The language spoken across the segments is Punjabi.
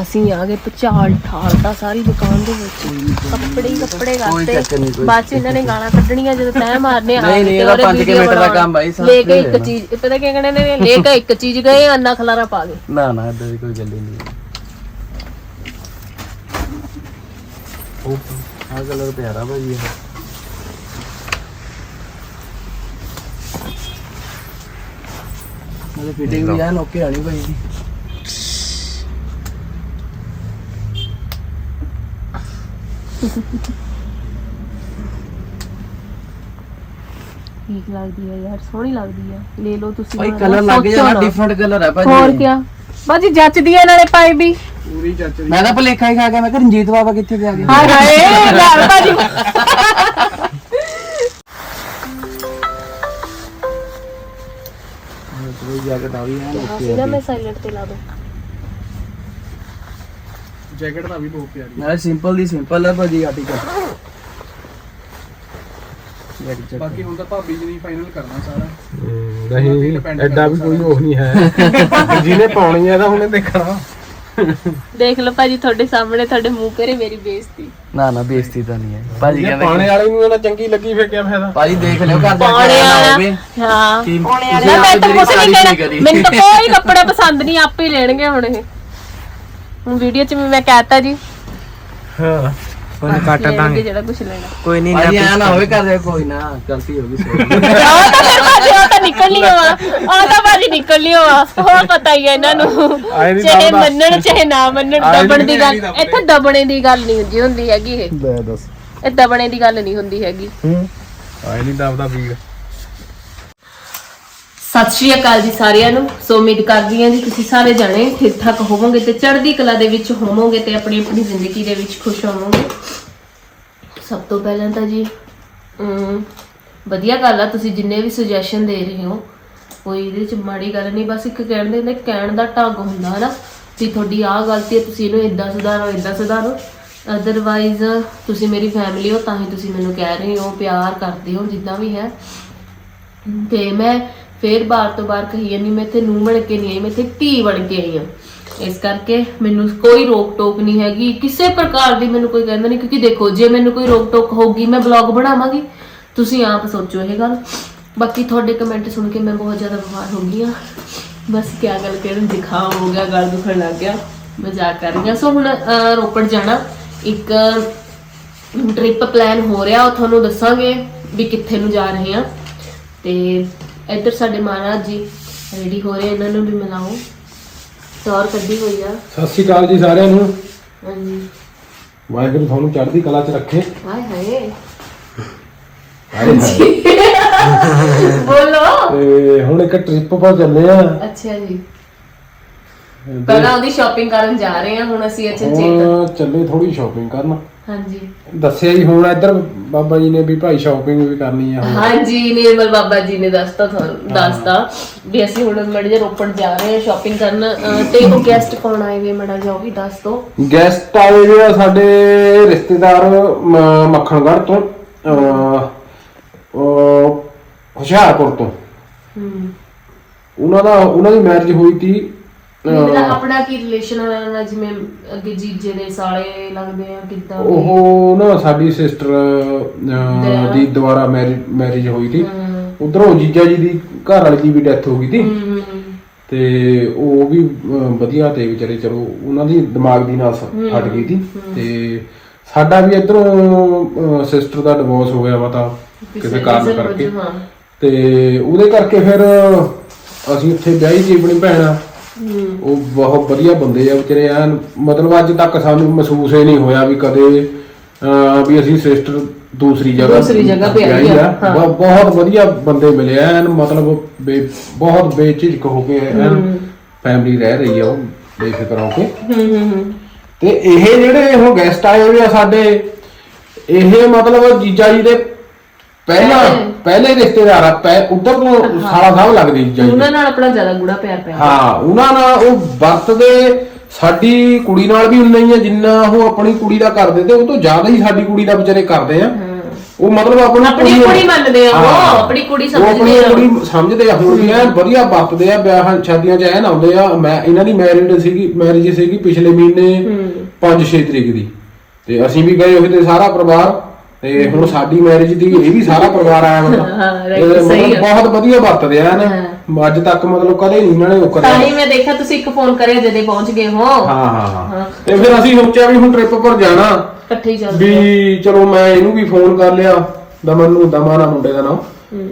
ਅਸੀਂ ਆ ਗਏ ਪਚਾਲ ਠਾਲਤਾ ਸਾਰੀ ਦੁਕਾਨ ਦੇ ਵਿੱਚ। ਕੱਪੜੇ ਹੀ ਕੱਪੜੇ ਕਰਤੇ। ਬਾਅਦ ਚ ਇਹਨਾਂ ਨੇ ਗਾਲਾਂ ਕੱਢਣੀਆਂ ਜਦੋਂ ਤੈਅ ਮਾਰਨੇ ਆ ਨਹੀਂ, ਨਹੀਂ, ਉਹਦੇ ਪੰਜ ਕੁ video ਮਿੰਟ ਦਾ। ਕੰਮ ਆ ਜੀ, ਸਾਫ਼ ਲੈ ਕੇ ਇੱਕ। ਚੀਜ਼ ਪਤਾ ਕੀ ਕਹਿੰਦੇ ਨੇ ਲੈ ਕੇ ਇੱਕ ਚੀਜ਼ ਗਏ ਅੰਨਾ ਖਲਾਰਾ ਪਾ ਗਏ। ਨਾ ਨਾ ਇਦਾਂ ਦੀ ਕੋਈ ਗੱਲ ਨਹੀਂ। ਉਹ ਆ ਕਲਰ ਪਿਆਰਾ ਭਾਜੀ ਇਹ। ਮੇਰੇ ਫਿਟਿੰਗ ਵੀ ਐਨ ਓਕੇ ਆਣੀ ਭਾਈ ਦੀ ਠੀਕ ਲੱਗਦੀ ਹੈ ਯਾਰ ਸੋਹਣੀ ਲੱਗਦੀ ਹੈ। ਲੈ ਲਓ ਤੁਸੀਂ ਭਾਈ ਨਾਲ, ਕਲਰ ਲੱਗ ਸੋਚੋ ਜਾਣਾ ਨਾ। ਡਿਫਰੈਂਟ ਕਲਰ ਹੈ ਭਾਜੀ। ਹੋਰ ਕੀ ਬਾਜੀ ਜੱਚਦੀ ਹੈ ਨਾਲੇ ਪਾਈ ਵੀ। ਮੈਂ ਤਾਂ ਭਲੇਖਾ ਹੀ ਖਾ ਗਿਆ ਮੈਂ ਕਿ ਰਣਜੀਤ ਬਾਬਾ ਕਿੱਥੇ ਗਿਆ ਗਿਆ? ਹਾਏ ਹਾਏ ਲੈ ਬਾਜੀ ਜੈਕਟ ਆ ਵੀ ਐਨ ਓਕੇ ਸੀ ਨਾ ਮੈਂ ਸਾਇਲੈਂਟ ਤੇ ਲਾ ਦੂੰ। ਜੈਕਟ ਤਾਂ ਵੀ ਬਹੁਤ ਪਿਆਰੀ ਨਾਲੇ ਸਿੰਪਲ ਦੀ ਸਿੰਪਲ ਹੈ ਭਾਜੀ ਆਰਟੀਕਲ ਹੈ ਬਾਕੀ ਹੁਣ ਤਾਂ ਭਾਬੀ ਜੀ ਨੇ ਫਾਈਨਲ ਕਰਨਾ ਸਾਰਾ। ਨਹੀਂ ਐਡਾ ਵੀ ਕੋਈ ਉਹ ਨਹੀਂ ਹੈ। ਜਿਹਨੇ ਪਾਉਣੀ ਹੈ ਤਾਂ ਹੁਣੇ ਦੇਖਣਾ। ਦੇਖ ਲਓ ਭਾਜੀ ਤੁਹਾਡੇ ਸਾਹਮਣੇ ਤੁਹਾਡੇ ਮੂੰਹ ਕਰੇ ਮੇਰੀ ਬੇਇੱਜ਼ਤੀ। ਨਾ ਨਾ ਬੇਇੱਜ਼ਤੀ ਤਾਂ ਨਹੀਂ ਹੈ। ਭਾਜੀ ਜੇ ਕਹਿੰਦੇ ਪਾਣੇ ਵਾਲੇ ਨੂੰ ਨਾ ਚੰਗੀ ਲੱਗੀ ਫਿਰ ਕਿਆ ਫਾਇਦਾ? ਭਾਜੀ ਦੇਖ ਲਿਓ ਘਰ ਜਾ ਕੇ ਨਾ ਹੋਵੇ। ਹਾਂ। ਕਿ ਪਾਉਣੇ ਤੁਸੀਂ ਵਾਲਾ ਮੈਂ ਆਪੇ ਤਾਂ ਮੇਰੀ ਕੁਛ ਨਹੀਂ ਤਾਰੀਫ਼ ਨਹੀਂ ਕਹਿਣਾ। ਕਰੀ। ਮੈਨੂੰ ਤਾਂ ਕੋਈ ਕੱਪੜੇ ਪਸੰਦ ਨਹੀਂ ਆਪੇ ਹੀ ਲੈਣਗੇ ਹੁਣ ਇਹ। ਹੁਣ ਵੀਡੀਓ 'ਚ ਵੀ ਮੈਂ ਕਹਿਤਾ ਜੀ। ਹਾਂ ਕੋਈ ਕੱਟ ਦਾਂਗੇ ਜਿਹੜਾ ਕੁਝ ਲੈਣਾ। ਕੋਈ ਨਹੀਂ ਭਾਜੀ ਐ ਨਾ ਹੋਵੇ ਜਾ ਕੋਈ ਨਾ ਗਲਤੀ ਹੋ ਗਈ। ਉਹ ਤਾਂ ਫਿਰ ਭਾਜੀ ਉਹ ਤਾਂ ਨਿਕਲਣੀ ਹੋਆ ਉਹ ਤਾਂ ਭਾਜੀ ਨਿਕਲਣੀ ਹੋਆ ਹੋਰ ਪਤਾ ਹੀ ਹੈ ਇਹਨਾਂ ਨੂੰ। ਆਏ ਨੀ ਚਾਹੇ ਦਬਦਾ। ਮੰਨਣ ਚਾਹੇ ਨਾ ਮੰਨਣ ਆਏ ਨੀ ਦਬਣ ਦੀ ਗੱਲ। ਨਹੀਂ। ਇੱਥੇ ਦਬਣੇ ਦੀ ਗੱਲ ਨਹੀਂ ਹੁੰਦੀ ਹੁੰਦੀ ਹੈਗੀ ਇਹ। ਲੈ ਦੱਸ। ਇਹ ਦਬਣੇ ਦੀ ਗੱਲ ਨਹੀਂ ਹੁੰਦੀ ਹੈਗੀ। ਹੂੰ। ਆਏ ਨਹੀਂ ਦਬਦਾ ਵੀਰ। ਸਤਿ ਸ਼੍ਰੀ ਅਕਾਲ ਜੀ ਸਾਰਿਆਂ ਨੂੰ। ਸੋ ਉਮੀਦ ਕਰਦੀ ਹਾਂ ਜੀ ਤੁਸੀਂ ਸਾਰੇ ਜਾਣੇ ਠੀਕ ਠਾਕ ਹੋਵੋਗੇ ਤੇ ਚੜ੍ਹਦੀ ਕਲਾ ਦੇ ਵਿੱਚ ਹੋਵੋਗੇ ਤੇ ਆਪਣੀ ਆਪਣੀ ਜ਼ਿੰਦਗੀ ਦੇ ਵਿੱਚ ਖੁਸ਼ ਹੋਵੋਗੇ। ਸਭ ਤੋਂ ਪਹਿਲਾਂ ਤਾਂ ਜੀ ਅਮ, ਵਧੀਆ ਗੱਲ ਆ ਤੁਸੀਂ ਜਿੰਨੇ ਵੀ ਸੁਜੈਸ਼ਨ ਦੇ ਰਹੇ ਹੋ ਕੋਈ ਇਹਦੇ ਵਿੱਚ ਮਾੜੀ ਗੱਲ ਨਹੀਂ ਬਸ ਇੱਕ ਕਹਿਣ ਦੇ ਹੁੰਦੇ ਕਹਿਣ ਦਾ ਢੰਗ ਹੁੰਦਾ ਹੈ ਨਾ ਵੀ ਤੁਹਾਡੀ ਆਹ ਗਲਤੀ ਹੈ ਤੁਸੀਂ ਇਹਨੂੰ ਇਦਾਂ ਸੁਧਾਰੋ ਇਦਾਂ ਸੁਧਾਰੋ। ਅਦਰਵਾਈਜ਼ ਤੁਸੀਂ ਮੇਰੀ ਫੈਮਿਲੀ ਹੋ ਤਾਂ ਹੀ ਤੁਸੀਂ ਮੈਨੂੰ ਕਹਿ ਰਹੇ ਹੋ ਪਿਆਰ ਕਰਦੇ ਹੋ ਜਿੱਦਾਂ ਵੀ ਹੈ। ਤੇ ਮੈਂ ਫੇਰ ਬਾਹਰ ਤੋਂ ਬਾਹਰ ਕਹੀ ਜਾਂਦੀ, ਮੈਂ ਇੱਥੇ ਨੂੰ ਬਣ ਕੇ ਨਹੀਂ ਆਈ, ਮੈਂ ਇੱਥੇ ਧੀ ਬਣ ਕੇ ਆਈ ਹਾਂ। ਇਸ ਕਰਕੇ ਮੈਨੂੰ ਕੋਈ ਰੋਕ ਟੋਕ ਨਹੀਂ ਹੈਗੀ। ਕਿਸੇ ਪ੍ਰਕਾਰ ਦੀ ਮੈਨੂੰ ਕੋਈ ਕਹਿੰਦਾ ਨਹੀਂ, ਕਿਉਂਕਿ ਦੇਖੋ, ਜੇ ਮੈਨੂੰ ਕੋਈ ਰੋਕ ਟੋਕ ਹੋਊਗੀ, ਮੈਂ ਬਲੌਗ ਬਣਾਵਾਂਗੀ। ਤੁਸੀਂ ਆਪ ਸੋਚੋ ਇਹ ਗੱਲ। ਬਾਕੀ ਤੁਹਾਡੇ ਕਮੈਂਟ ਸੁਣ ਕੇ ਮੈਂ ਬਹੁਤ ਜ਼ਿਆਦਾ ਬਿਮਾਰ ਹੋ ਗਈ ਹਾਂ। ਬਸ ਕੀ ਗੱਲ ਕਰਨ, ਦਿਖਾਓ, ਹੋ ਗਿਆ, ਗੱਲ ਦੁਖਣ ਲੱਗ ਗਿਆ। ਮਜ਼ਾਕ ਕਰ ਰਹੀ ਹਾਂ। ਸੋ ਹੁਣ ਰੋਪੜ ਜਾਣਾ। ਇੱਕ ਟ੍ਰਿਪ ਪਲਾਨ ਹੋ ਰਿਹਾ, ਉਹ ਤੁਹਾਨੂੰ ਦੱਸਾਂਗੇ ਵੀ ਕਿੱਥੇ ਨੂੰ ਜਾ ਰਹੇ ਆ ਤੇ ਇੱਧਰ ਸਾਡੇ ਮਹਾਰਾਜ ਜੀ ਰੈਡੀ ਹੋ ਰਹੇ ਇਹਨਾਂ ਨੂੰ ਵੀ ਮਿਲਾਓ। ਤੌਰ ਕੱਢੀ ਹੋਈ ਆ। ਸਤਿ ਸ਼੍ਰੀ ਅਕਾਲ ਜੀ ਸਾਰਿਆਂ ਨੂੰ। ਹਾਂਜੀ। ਵਾਹਿਗੁਰੂ ਤੁਹਾਨੂੰ ਚੜ੍ਹਦੀ ਕਲਾ 'ਚ ਰੱਖੇ। ਹਾਏ ਹਾਏ। ਹਾਏ ਹਾਏ। ਬੋਲੋ। ਤੇ ਹੁਣ ਇੱਕ ਟ੍ਰਿਪ 'ਤੇ ਚੱਲੇ ਆ। ਅੱਛਾ ਜੀ। ਪਹਿਲਾਂ ਉਹਦੀ ਸ਼ਾਪਿੰਗ ਕਰਨ ਜਾ ਰਹੇ ਆ ਹੁਣ ਅਸੀਂ ਅੱਛਾ ਹੁਣ ਚੱਲੇ ਥੋੜੀ ਸ਼ਾਪਿੰਗ ਕਰਨ। ਹਾਂਜੀ। ਦੱਸਿਆ ਜੀ ਹੁਣ ਇੱਧਰ ਬਾਬਾ ਜੀ ਨੇ ਵੀ ਭਾਈ ਸ਼ਾਪਿੰਗ ਵੀ ਕਰਨੀ ਆ ਹੁਣ। ਹਾਂਜੀ ਨਿਰਮਲ ਬਾਬਾ ਜੀ ਨੇ ਦੱਸਤਾ ਤੁਹਾਨੂੰ ਦੱਸਤਾ ਵੀ ਅਸੀਂ ਹੁਣ ਮੜੇ ਜੇ ਰੋਪੜ ਜਾ ਰਹੇ ਹਾਂ ਸ਼ਾਪਿੰਗ ਕਰਨ। ਅਹ, ਤੇ ਉਹ ਗੈਸਟ ਕੌਣ ਆਏ ਵੇ ਮੜਾ ਜਾ ਉਹ ਵੀ ਦੱਸ ਦੋ। ਗੈਸਟ ਆਏ ਨੇ ਸਾਡੇ ਰਿਸ਼ਤੇਦਾਰ ਮ- ਮੱਖਣਗੜ੍ਹ ਤੋਂ ਅਹ, ਅਹ, ਹੁਸ਼ਿਆਰਪੁਰ ਤੋਂ। ਹੂੰ। ਉਹਨਾਂ ਦਾ ਉਹਨਾਂ ਦੀ ਮੈਰਿਜ ਹੋਈ ਸੀ ਇਹਦਾ ਆਪਣਾ ਕੀ ਰਿਲੇਸ਼ਨ ਹੈ ਜਿਵੇਂ ਅੱਗੇ ਜੀਜੇ ਦੇ ਸਾਲੇ ਲੱਗਦੇ ਆ ਕਿੱਦਾਂ ਵੀ? ਉਹ ਨਾ ਸਾਡੀ ਸਿਸਟਰ ਦੀ ਦੁਬਾਰਾ ਮੈਰਿਜ ਹੋਈ ਸੀ। ਹਮ, ਉਧਰੋਂ ਜੀਜਾ ਜੀ ਦੀ ਘਰ ਵਾਲੀ ਦੀ ਵੀ ਡੈਥ ਹੋ ਗਈ ਸੀ। ਹਮ, ਤੇ ਉਹ ਵੀ ਅਹ, ਵਧੀਆ ਤੇ ਵਿਚਾਰੇ ਚਲੋ ਉਹਨਾਂ ਦੀ ਦਿਮਾਗ ਦੀ ਨਾਲ ਹਟ ਗਈ ਸੀ। ਤੇ ਸਾਡਾ ਵੀ ਇਧਰੋਂ ਸਿਸਟਰ ਦਾ ਡਿਵੋਰਸ ਹੋ ਗਿਆ ਵਾ ਤਾਂ ਕਿਸੇ ਕਾਰਨ reason ਕਰਕੇ। ਵਜੋਂ, ਹਾਂ ਤੇ ਉਹਦੇ ਕਰਕੇ ਫਿਰ ਅਸੀਂ ਉੱਥੇ ਵਿਆਹੀ ਸੀ ਆਪਣੀ ਭੈਣ। ਹਮ, ਉਹ ਬਹੁਤ ਵਧੀਆ ਬੰਦੇ ਆ ਵਿਚਾਰੇ ਐਨ ਮਤਲਬ ਅੱਜ ਤੱਕ ਸਾਨੂੰ ਮਹਿਸੂਸ ਹੀ ਨਹੀਂ ਹੋਇਆ ਵੀ ਕਦੇ ਅਹ, ਵੀ ਅਸੀਂ ਸਿਸਟਰ ਦੂਸਰੀ ਜਗ੍ਹਾ ਦੂਸਰੀ ਜਗ੍ਹਾ ਤੇ ਆਈ ਆ, ਹਾਂ। ਬ- ਬਹੁਤ ਵਧੀਆ ਬੰਦੇ ਮਿਲੇ ਆ ਐਨ ਮਤਲਬ ਬੇ- ਬਹੁਤ ਬੇਝਿਜਕ ਹੋ ਕੇ ਐਨ ਫੈਮਿਲੀ ਰਹਿ ਰਹੀ ਆ ਉਹ ਬੇਫਿਕਰ ਹੋ ਕੇ। ਤੇ ਇਹ ਜਿਹੜੇ ਹੁਣ ਗੈਸਟ ਆਏ ਹੋਏ ਆ ਸਾਡੇ ਇਹ ਮਤਲਬ ਜੀਜਾ ਜੀ ਦੇ ਪਹਿਲਾ ਪਹਿਲੇ। ਰਿਸ਼ਤੇਦਾਰ ਆ ਪੈ- ਉੱਧਰ ਤੋਂ ਸਾਲਾ ਸਾਹਿਬ ਲੱਗਦੇ ਦੇ। ਉਹਨਾਂ ਨਾਲ ਆਪਣਾ ਜ਼ਿਆਦਾ ਗੂੜਾ ਪਿਆਰ ਪਿਆ ਹਾਂ ਉਹਨਾਂ ਨਾਲ ਉਹ ਵਰਤਦੇ ਸਾਡੀ ਕੁੜੀ ਨਾਲ ਵੀ ਉਨਾ ਹੀ ਆ ਜਿੰਨਾ ਉਹ ਆਪਣੀ ਕੁੜੀ ਦਾ ਕਰਦੇ ਤੇ ਉਹ ਤੋਂ ਜ਼ਿਆਦਾ ਹੀ ਸਾਡੀ ਕੁੜੀ ਦਾ ਵਿਚਾਰੇ ਕਰਦੇ ਆ ਉਹ ਮਤਲਬ ਆਪਣੀ ਆਪਣੀ ਕੁੜੀ ਮੰਨਦੇ ਆ ਉਹ, ਹਾਂ। ਆਪਣੀ ਕੁੜੀ ਉਹ ਸਮਝਦੇ ਆ। ਆਪਣੀ ਕੁੜੀ ਸਮਝਦੇ ਆ ਹੁਣ ਵੀ ਐਨ ਵਧੀਆ ਵਰਤਦੇ ਆ ਵਿਆਹਾਂ ਸ਼ਾਦੀਆਂ 'ਚ ਐਨ ਆਉਂਦੇ ਆ ਮੈਂ ਇਹਨਾਂ ਦੀ ਮੈਰਿਡ ਸੀਗੀ ਮੈਰਿਜ ਸੀਗੀ ਪਿਛਲੇ ਮਹੀਨੇ 5-6 ਤਰੀਕ ਦੀ ਤੇ ਅਸੀਂ ਵੀ ਗਏ ਤੇ ਸਾਰਾ ਪਰਿਵਾਰ ਤੇ ਹੁਣ ਸਾਡੀ ਮੈਰਿਜ ਦੀ ਇਹ ਵੀ ਸਾਰਾ ਪਰਿਵਾਰ ਆਇਆ ਮਤਲਬ ਇਹ ਮਤਲਬ। ਬਹੁਤ ਵਧੀਆ ਵਰਤਦੇ ਆ ਨਾ ਅੱਜ ਤੱਕ ਮਤਲਬ ਕਦੇ ਨਹੀਂ ਇਹਨਾਂ ਨੇ ਉਹ ਤਾਂ ਕਰਿਆ ਹੀ ਮੈਂ ਦੇਖਿਆ ਤੁਸੀਂ ਇੱਕ ਫੋਨ ਕਰਿਆ ਜਦੇ ਪਹੁੰਚ ਗਏ ਹੋ। ਹਾਂ ਹਾਂ ਹਾਂ। ਤੇ ਫਿਰ ਅਸੀਂ ਸੋਚਿਆ ਵੀ ਹੁਣ ਟ੍ਰਿਪ ਪਰ ਜਾਣਾ। ਇਕੱਠੇ ਹੀ ਚੱਲਦੇ ਵੀ ਚਲੋ ਮੈਂ ਇਹਨੂੰ ਵੀ ਫੋਨ ਕਰ ਲਿਆ। ਦਮਨ ਨੂੰ ਦਮਨ ਆ ਮੁੰਡੇ ਦਾ ਨਾਮ।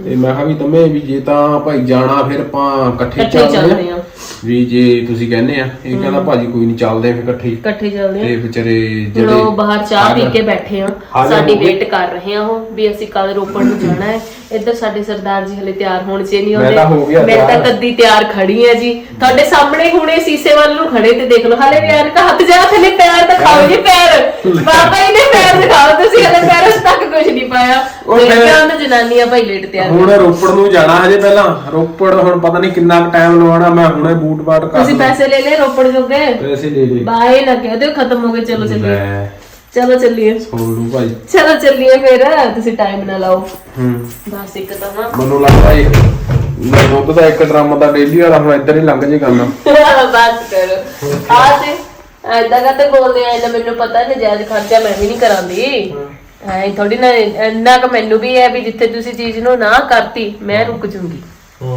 ਤੇ ਮੈਂ ਕਿਹਾ ਵੀ ਤਮੇ ਵੀ ਜੇ ਤਾਂ ਭਾਈ ਜਾਣਾ ਫਿਰ ਆਪਾਂ ਇਕੱਠੇ ਚੱਲਦੇ ਆ। ਵੀ ਜੇ ਤੁਸੀਂ ਕਹਿੰਦੇ ਆ ਇਹ ਕਹਿੰਦਾ ਭਾਜੀ ਕੋਈ ਨਹੀਂ ਚੱਲਦੇ ਆ ਫਿਰ ਇਕੱਠੇ ਹੀ। ਇਕੱਠੇ ਚੱਲਦੇ ਆ। ਤੇ ਵਿਚਾਰੇ ਹੁਣ ਜਿਹੜੇ ਉਹ ਬਾਹਰ ਚਾਹ ਪੀ ਕੇ ਬੈਠੇ ਆ ਹਾਜ਼ਰ ਸਾਡੀ ਹੋ ਗਏ। ਵੇਟ ਕਰ ਰਹੇ ਆ ਉਹ ਵੀ ਅਸੀਂ ਕੱਲ ਰੋਪੜ ਨੂੰ ਜਾਣਾ ਹੈ। ਇੱਧਰ ਸਾਡੇ ਸਰਦਾਰ ਜੀ ਹਲੇ ਤਿਆਰ ਹੋਣ ਚ ਨਹੀਂ ਮੈਂ ਆਉਂਦੇ। ਤਾਂ ਹੋ ਗਿਆ ਮੈਂ ਤਾਂ ਤਿਆਰ। ਕੱਦੀ ਤਿਆਰ ਖੜੀ ਆ ਜੀ। ਤੁਹਾਡੇ ਸਾਹਮਣੇ ਹੁਣੇ ਸੀਸੇ ਵੱਲ ਨੂੰ ਖੜੇ ਤੇ ਦੇਖ ਲਓ। ਹਲੇ ਵੀ ਐਨਕ ਹੱਥ ਜਾ ਥੱਲੇ ਪੈਰ ਦਿਖਾਓ ਜੀ ਪੈਰ। ਬਾਬਾ ਜੀ ਨੇ ਪੈਰ ਦਿਖਾਓ। ਤੁਸੀਂ ਹਲੇ ਪੈਰ ਉਸ ਤੱਕ ਕੁਝ ਨਹੀਂ ਪਾਇਆ। ਉਹ ਮੈਂ ਕਿਹਾ ਉਹਨਾਂ ਜਨਾਨੀਆਂ ਭਾਈ ਲੇਟ ਤਿਆਰ ਹੁਣ ਰੋਪੜ ਨੂੰ ਜਾਣਾ ਹਜੇ ਪਹਿਲਾਂ। ਰੋਪੜ ਹੁਣ ਪਤਾ ਨਹੀਂ ਕਿੰਨਾ ਟਾਈਮ ਲਵਾਉਣਾ। ਮੈਂ ਹੁਣੇ ਬੂਟ ਬਾਟ ਕਰ ਤੁਸੀਂ ਪੈਸੇ ਲੈ ਲੈ ਰੋਪੜ ਜੋਗੇ? ਪੈਸੇ ਲੈ ਲੈ ਬਾਏ ਨਾ ਕਹਿ ਦਿਓ ਖਤਮ ਹੋ ਗਏ। ਚਲੋ ਚੱਲੀਏ। ਲੈ ਚਲੋ ਚੱਲੀਏ। ਸੋਲੂ ਭਾਈ? ਚਲੋ ਚੱਲੀਏ ਫਿਰ। ਤੁਸੀਂ ਟਾਈਮ ਨਾ ਲਾਓ। ਹੂੰ। ਬਸ ਇੱਕ ਤਾਂ ਨਾ। ਮੈਨੂੰ ਲੱਗਦਾ ਇਹ ਮੈਂ ਦੁੱਧ ਦਾ ਇੱਕ ਡਰਮ ਦਾ ਡੇਲੀ ਵਾਲਾ ਹੁਣ ਇੱਧਰ ਹੀ ਲੰਘ ਜੇ ਕੰਮ। ਬਸ ਕਰੋ ਆ ਤੇ ਐਦਾਂ ਕਾ ਬੋਲਦੇ ਆ ਇਹਨਾਂ ਮੈਨੂੰ ਪਤਾ ਨਜਾਇਜ਼ ਖਰਚਾ ਮੈਂ ਵੀ ਨਹੀਂ ਕਰਾਂਦੀ। ਐ ਥੋੜੀ ਨਾ ਇੰਨਾ ਕ ਮੈਨੂੰ ਵੀ ਹੈ ਵੀ ਜਿੱਥੇ ਤੁਸੀਂ ਚੀਜ਼ ਨੂੰ ਨਾ ਕਰਤੀ ਮੈਂ ਰੁਕ ਜੂੰਗੀ।